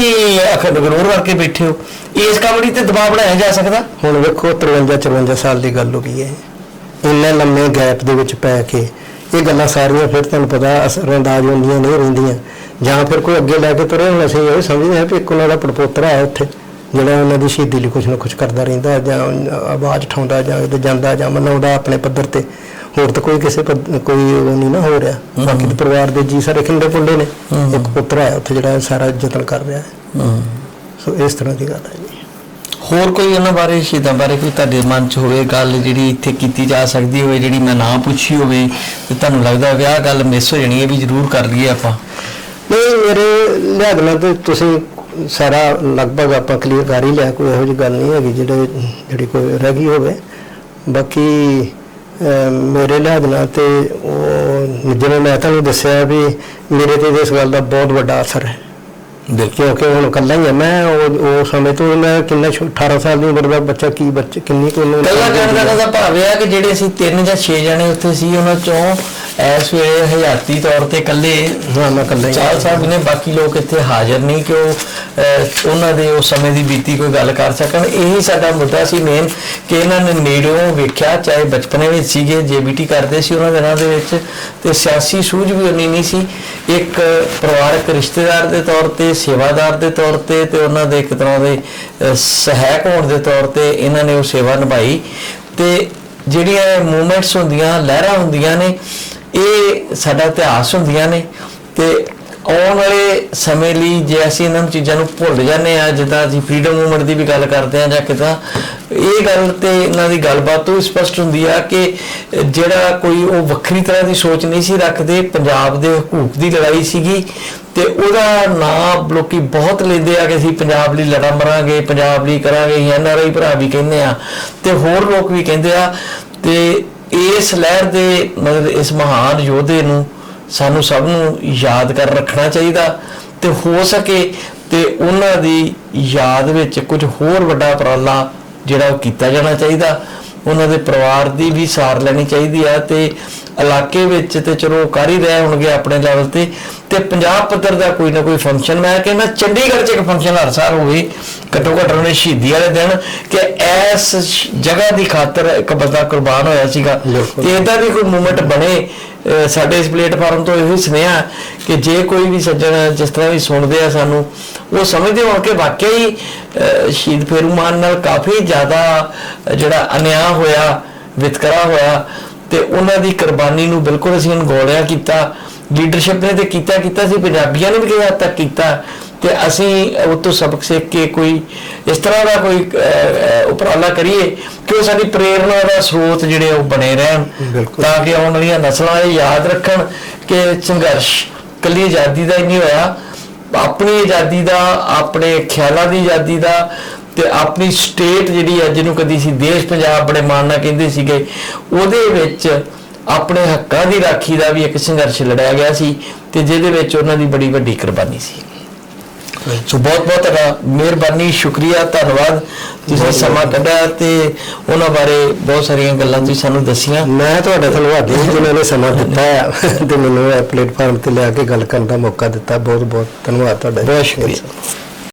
ਅਖੰਡ ਗਰੋਰ ਕਰਕੇ ਬੈਠੇ ਹੋ। ਇਸ ਕੰਮ ਤੇ ਦਬਾਅ ਬਣਾਇਆ ਜਾ ਸਕਦਾ? ਹੁਣ ਵੇਖੋ 53 54 ਸਾਲ ਦੀ ਗੱਲ ਹੋ ਗਈ ਹੈ। ਇੰਨੇ ਲੰਮੇ ਗੈਪ ਦੇ ਵਿੱਚ ਪੈ ਕੇ ਇਹ ਗੱਲਾਂ ਸਾਰੀਆਂ ਫਿਰ ਤੁਹਾਨੂੰ ਪਤਾ ਅਸਰ ਹੁੰਦੀਆਂ ਨਹੀਂ ਰਹਿੰਦੀਆਂ। ਜਾਂ ਫਿਰ ਕੋਈ ਅੱਗੇ ਲੈ ਕੇ ਤੁਰੇ ਹੁਣ, ਅਸੀਂ ਇਹ ਸਮਝਦੇ ਹਾਂ ਵੀ ਇੱਕ ਉਹਨਾਂ ਦਾ ਪੜਪੋਤਰਾ ਹੈ ਉੱਥੇ, ਜਿਹੜਾ ਉਹਨਾਂ ਦੀ ਸ਼ਹੀਦੀ ਲਈ ਕੁਝ ਨਾ ਕੁਝ ਕਰਦਾ ਰਹਿੰਦਾ ਜਾਂ ਆਵਾਜ਼ ਉਠਾਉਂਦਾ ਜਾਂ ਜਾਂਦਾ ਜਾਂ ਮਨਾਉਂਦਾ ਆਪਣੇ ਪੱਧਰ ਤੇ। ਹੋਰ ਤਾਂ ਕੋਈ ਕਿਸੇ ਕੋਈ ਉਹ ਨਹੀਂ ਨਾ ਹੋ ਰਿਹਾ। ਬਾਕੀ ਤਾਂ ਪਰਿਵਾਰ ਦੇ ਜੀ ਸਾਰੇ ਖਿੰਡੇ ਪੁੰਡੇ ਨੇ। ਇੱਕ ਪੁੱਤਰ ਹੈ ਉੱਥੇ ਜਿਹੜਾ ਸਾਰਾ ਯਤਨ ਕਰ ਰਿਹਾ ਹੈ। ਸੋ ਇਸ ਤਰ੍ਹਾਂ ਦੀ ਗੱਲ ਹੈ ਜੀ। ਹੋਰ ਕੋਈ ਉਹਨਾਂ ਬਾਰੇ ਸ਼ਹੀਦਾਂ ਬਾਰੇ ਕੋਈ ਤੁਹਾਡੇ ਮਨ 'ਚ ਹੋਵੇ ਗੱਲ ਜਿਹੜੀ ਇੱਥੇ ਕੀਤੀ ਜਾ ਸਕਦੀ ਹੋਵੇ ਜਿਹੜੀ ਮੈਂ ਨਾ ਪੁੱਛੀ ਹੋਵੇ ਤੇ ਤੁਹਾਨੂੰ ਲੱਗਦਾ ਹੋਵੇ ਆਹ ਗੱਲ ਮਿਸ ਹੋ ਜਾਣੀ ਹੈ ਵੀ ਜ਼ਰੂਰ ਕਰ ਲਈਏ ਆਪਾਂ? ਨਹੀਂ ਮੇਰੇ ਲਿਹਾਜ਼ ਨਾਲ ਤੇ ਤੁਸੀਂ ਸਾਰਾ ਲਗਭਗ ਆਪਾਂ ਕਲੀਅਰ ਕਰ ਹੀ ਲਿਆ ਕੋਈ ਇਹੋ ਜਿਹੀ ਗੱਲ ਨਹੀਂ ਹੈਗੀ ਜਿਹੜੇ ਜਿਹੜੀ ਕੋਈ ਰਹਿ ਗਈ ਹੋਵੇ। ਬਾਕੀ ਮੇਰੇ ਲਿਹਾਜ਼ ਨਾਲ ਤੇ ਉਹ ਜਿਵੇਂ ਮੈਂ ਤੁਹਾਨੂੰ ਦੱਸਿਆ ਵੀ ਮੇਰੇ ਤੇ ਇਸ ਗੱਲ ਦਾ ਬਹੁਤ ਵੱਡਾ ਅਸਰ ਹੈ। ਬਿਲਕੁਲ ਕਿਉਂਕਿ ਹੁਣ ਇਕੱਲਾ ਹੀ ਹਾਂ ਮੈਂ ਉਹ ਉਹ ਸਮੇਂ ਤੋਂ ਮੈਂ ਕਿੰਨਾ ਛੋ- 18 ਸਾਲ ਦੀ ਉਮਰ ਦਾ ਬੱਚਾ ਕੀ ਬੱਚੇ ਕਿੰਨੀ ਕੁ ਉਹਨੂੰ ਪਹਿਲਾ ਕਹਿਣ ਦਾ ਭਾਵ ਇਹ ਆ ਕਿ ਜਿਹੜੇ ਅਸੀਂ ਤਿੰਨ ਜਾਂ 6 ਜਣੇ ਉੱਥੇ ਸੀ ਉਹਨਾਂ ਚੋਂ ਇਸ ਵੇਲੇ ਹਯਾਤੀ ਤੌਰ ਤੇ ਇਕੱਲੇ ਹਾਂ ਮੈਂ ਇਕੱਲਾ ਹੀ। ਚਾਲ ਸਾਹਿਬ ਨੇ ਬਾਕੀ ਲੋਕ ਇੱਥੇ ਹਾਜ਼ਰ ਨਹੀਂ ਕਿ ਉਹ ਉਹਨਾਂ ਦੇ ਉਸ ਸਮੇਂ ਦੀ ਬੀਤੀ ਕੋਈ ਗੱਲ ਕਰ ਸਕਣ। ਇਹੀ ਸਾਡਾ ਮੁੱਦਾ ਸੀ ਮੇਨ ਕਿ ਇਹਨਾਂ ਨੇ ਨੇੜੋਂ ਵੇਖਿਆ ਚਾਹੇ ਬਚਪਨੇ ਵਿੱਚ ਸੀਗੇ ਜੇਬੀਟੀ ਕਰਦੇ ਸੀ ਉਹਨਾਂ ਦਿਨਾਂ ਦੇ ਵਿੱਚ ਤੇ ਸਿਆਸੀ ਸੂਝ ਵੀ ਉਨੀ ਨਹੀਂ ਸੀ। ਇੱਕ ਪਰਿਵਾਰਕ ਰਿਸ਼ਤੇਦਾਰ ਦੇ ਤੌਰ ਤੇ ਸੇਵਾਦਾਰ ਦੇ ਤੌਰ ਤੇ ਤੇ ਉਹਨਾਂ ਦੇ ਇੱਕ ਤਰ੍ਹਾਂ ਦੇ ਸਹਾਇਕ ਹੋਣ ਦੇ ਤੌਰ ਤੇ ਇਹਨਾਂ ਨੇ ਉਹ ਸੇਵਾ ਨਿਭਾਈ। ਤੇ ਜਿਹੜੀਆਂ ਮੂਵਮੈਂਟਸ ਹੁੰਦੀਆਂ, ਲਹਿਰਾਂ ਹੁੰਦੀਆਂ ਨੇ, ਇਹ ਸਾਡਾ ਇਤਿਹਾਸ ਹੁੰਦੀਆਂ ਨੇ। ਤੇ ਆਉਣ ਵਾਲੇ ਸਮੇਂ ਲਈ ਜੇ ਅਸੀਂ ਇਹਨਾਂ ਚੀਜ਼ਾਂ ਨੂੰ ਭੁੱਲ ਜਾਂਦੇ ਆ ਜਿੱਦਾਂ ਅਸੀਂ ਫਰੀडम ਮੂਵਮੈਂਟ ਦੀ ਵੀ ਗੱਲ ਕਰਦੇ ਆ ਜਾਂ ਕਿਦਾਂ, ਇਹ ਗੱਲ ਤੇ ਇਹਨਾਂ ਦੀ ਗੱਲਬਾਤ ਤੋਂ ਸਪਸ਼ਟ ਹੁੰਦੀ ਆ ਕਿ ਜਿਹੜਾ ਕੋਈ ਉਹ ਵੱਖਰੀ ਤਰ੍ਹਾਂ ਦੀ ਸੋਚ ਨਹੀਂ ਸੀ ਰੱਖਦੇ। ਪੰਜਾਬ ਦੇ ਹਕੂਕ ਦੀ ਲੜਾਈ ਸੀਗੀ। ਤੇ ਉਹਦਾ ਨਾਮ ਲੋਕੀ ਬਹੁਤ ਲੈਂਦੇ ਆ ਕਿ ਅਸੀਂ ਪੰਜਾਬ ਲਈ ਲੜਾ ਮਰਾਂਗੇ, ਪੰਜਾਬ ਲਈ ਕਰਾਂਗੇ ਐਨਆਰਆਈ ਭਰਾ ਵੀ ਕਹਿੰਦੇ ਆ। ਤੇ ਹੋਰ ਲੋਕ ਵੀ ਕਹਿੰਦੇ ਆ, ਤੇ ਇਸ ਲਹਿਰ ਦੇ ਮਤਲਬ ਇਸ ਮਹਾਨ ਯੋਧੇ ਨੂੰ ਸਾਨੂੰ ਸਭ ਨੂੰ ਯਾਦ ਕਰ ਰੱਖਣਾ ਚਾਹੀਦਾ ਤੇ ਹੋ ਸਕੇ ਤੇ ਉਹਨਾਂ ਦੀ ਯਾਦ ਵਿੱਚ ਕੁਝ ਹੋਰ ਵੱਡਾ ਉਪਰਾਲਾ ਜਿਹੜਾ ਉਹ ਕੀਤਾ ਜਾਣਾ ਚਾਹੀਦਾ। ਉਹਨਾਂ ਦੇ ਪਰਿਵਾਰ ਦੀ ਵੀ ਸਾਰ ਲੈਣੀ ਚਾਹੀਦੀ ਆ ਤੇ ਇਲਾਕੇ ਵਿੱਚ ਤੇ ਚਲੋ ਕਰ ਹੀ ਰਹੇ ਹੋਣਗੇ ਆਪਣੇ ਲੈਵਲ ਤੇ ਤੇ ਪੰਜਾਬ ਪੱਧਰ ਦਾ ਕੋਈ ਨਾ ਕੋਈ ਫੰਕਸ਼ਨ ਮੈਂ ਕਹਿੰਦਾ ਚੰਡੀਗੜ੍ਹ 'ਚ ਇੱਕ ਫੰਕਸ਼ਨ ਹਰ ਸਾਲ ਹੋਵੇ ਘੱਟੋ ਘੱਟ ਉਹਨੇ ਸ਼ਹੀਦੀ ਵਾਲੇ ਦਿਨ ਕਿ ਇਸ ਸ਼- ਜਗ੍ਹਾ ਦੀ ਖਾਤਰ ਇੱਕ ਬੰਦਾ ਕੁਰਬਾਨ ਹੋਇਆ ਸੀਗਾ। ਤੇ ਇਦਾਂ ਦੀ ਕੋਈ ਮੂਵਮੈਂਟ ਬਣੇ ਸਾਡੇ ਇਸ ਪਲੇਟਫਾਰਮ ਤੋਂ ਇਹੋ ਸੁਨੇਹਾ ਕਿ ਜੇ ਕੋਈ ਵੀ ਸੱਜਣ ਜਿਸ ਤਰ੍ਹਾਂ ਵੀ ਸੁਣਦੇ ਆ ਸਾਨੂੰ ਉਹ ਸਮਝਦੇ ਹੋਣ ਕਿ ਵਾਕਿਆ ਹੀ ਸ਼ਹੀਦ ਫੇਰੂਮਾਨ ਨਾਲ ਕਾਫੀ ਜ਼ਿਆਦਾ ਜਿਹੜਾ ਅਨਿਆਂ ਹੋਇਆ ਵਿਤਕਰਾ ਹੋਇਆ ਤੇ ਉਹਨਾਂ ਦੀ ਕੁਰਬਾਨੀ ਨੂੰ ਬਿਲਕੁਲ ਅਸੀਂ ਅਣਗੌਲਿਆ ਕੀਤਾ ਲੀਡਰਸ਼ਿਪ ਨੇ ਤੇ ਕੀਤਾ ਕੀਤਾ ਸੀ ਪੰਜਾਬੀਆਂ ਨੇ ਵੀ ਕਿਹਾ ਤੱਕ ਕੀਤਾ ਤੇ ਅਸੀਂ ਉਹ ਤੋਂ ਸਬਕ ਸਿੱਖ ਕੇ ਕੋਈ ਇਸ ਤਰ੍ਹਾਂ ਦਾ ਕੋਈ ਉਪਰਾਲਾ ਕਰੀਏ ਕਿ ਉਹ ਸਾਡੀ ਪ੍ਰੇਰਣਾ ਦਾ ਸਰੋਤ ਜਿਹੜੇ ਉਹ ਬਣੇ ਰਹਿਣ। ਤਾਂ ਕਿ ਆਉਣ ਵਾਲੀਆਂ ਨਸਲਾਂ ਇਹ ਯਾਦ ਰੱਖਣ ਕਿ ਸੰਘਰਸ਼ ਕੱਲੀ ਆਜ਼ਾਦੀ ਦਾ ਹੀ ਨਹੀਂ ਹੋਇਆ ਆਪਣੀ ਆਜ਼ਾਦੀ ਦਾ ਆਪਣੇ ਖਿਆਲਾਂ ਦੀ ਆਜ਼ਾਦੀ ਦਾ ਤੇ ਆਪਣੀ ਸਟੇਟ ਜਿਹੜੀ ਅੱਜ ਨੂੰ ਕਦੀ ਸੀ ਦੇਸ਼ ਪੰਜਾਬ ਬੜੇ ਮਾਣ ਨਾਲ ਕਹਿੰਦੇ ਸੀਗੇ ਉਹਦੇ ਵਿੱਚ ਆਪਣੇ ਹੱਕਾਂ ਦੀ ਰਾਖੀ ਦਾ ਵੀ ਇੱਕ ਸੰਘਰਸ਼ ਲੜਿਆ ਗਿਆ ਸੀ ਤੇ ਜਿਹਦੇ ਵਿੱਚ ਉਹਨਾਂ ਦੀ ਬੜੀ ਵੱਡੀ ਕੁਰਬਾਨੀ ਸੀ। ਸੋ ਬਹੁਤ ਬਹੁਤ ਮਿਹਰਬਾਨੀ ਸ਼ੁਕਰੀਆ ਧੰਨਵਾਦ। ਤੁਸੀਂ ਸਮਾਂ ਕੱਢਿਆ ਤੇ ਉਹਨਾਂ ਬਾਰੇ ਬਹੁਤ ਸਾਰੀਆਂ ਗੱਲਾਂ ਤੁਸੀਂ ਸਾਨੂੰ ਦੱਸੀਆਂ। ਮੈਂ ਤੁਹਾਡਾ ਧੰਨਵਾਦੀ। ਜਿਨ੍ਹਾਂ ਨੇ ਸਮਾਂ ਦਿੱਤਾ ਤੇ ਮੈਨੂੰ ਇਹ ਪਲੇਟਫਾਰਮ ਤੇ ਲਿਆ ਕੇ ਗੱਲ ਕਰਨ ਦਾ ਮੌਕਾ ਦਿੱਤਾ। ਬਹੁਤ ਬਹੁਤ ਧੰਨਵਾਦ ਤੁਹਾਡਾ। ਬਹੁਤ ਸ਼ੁਕਰੀਆ।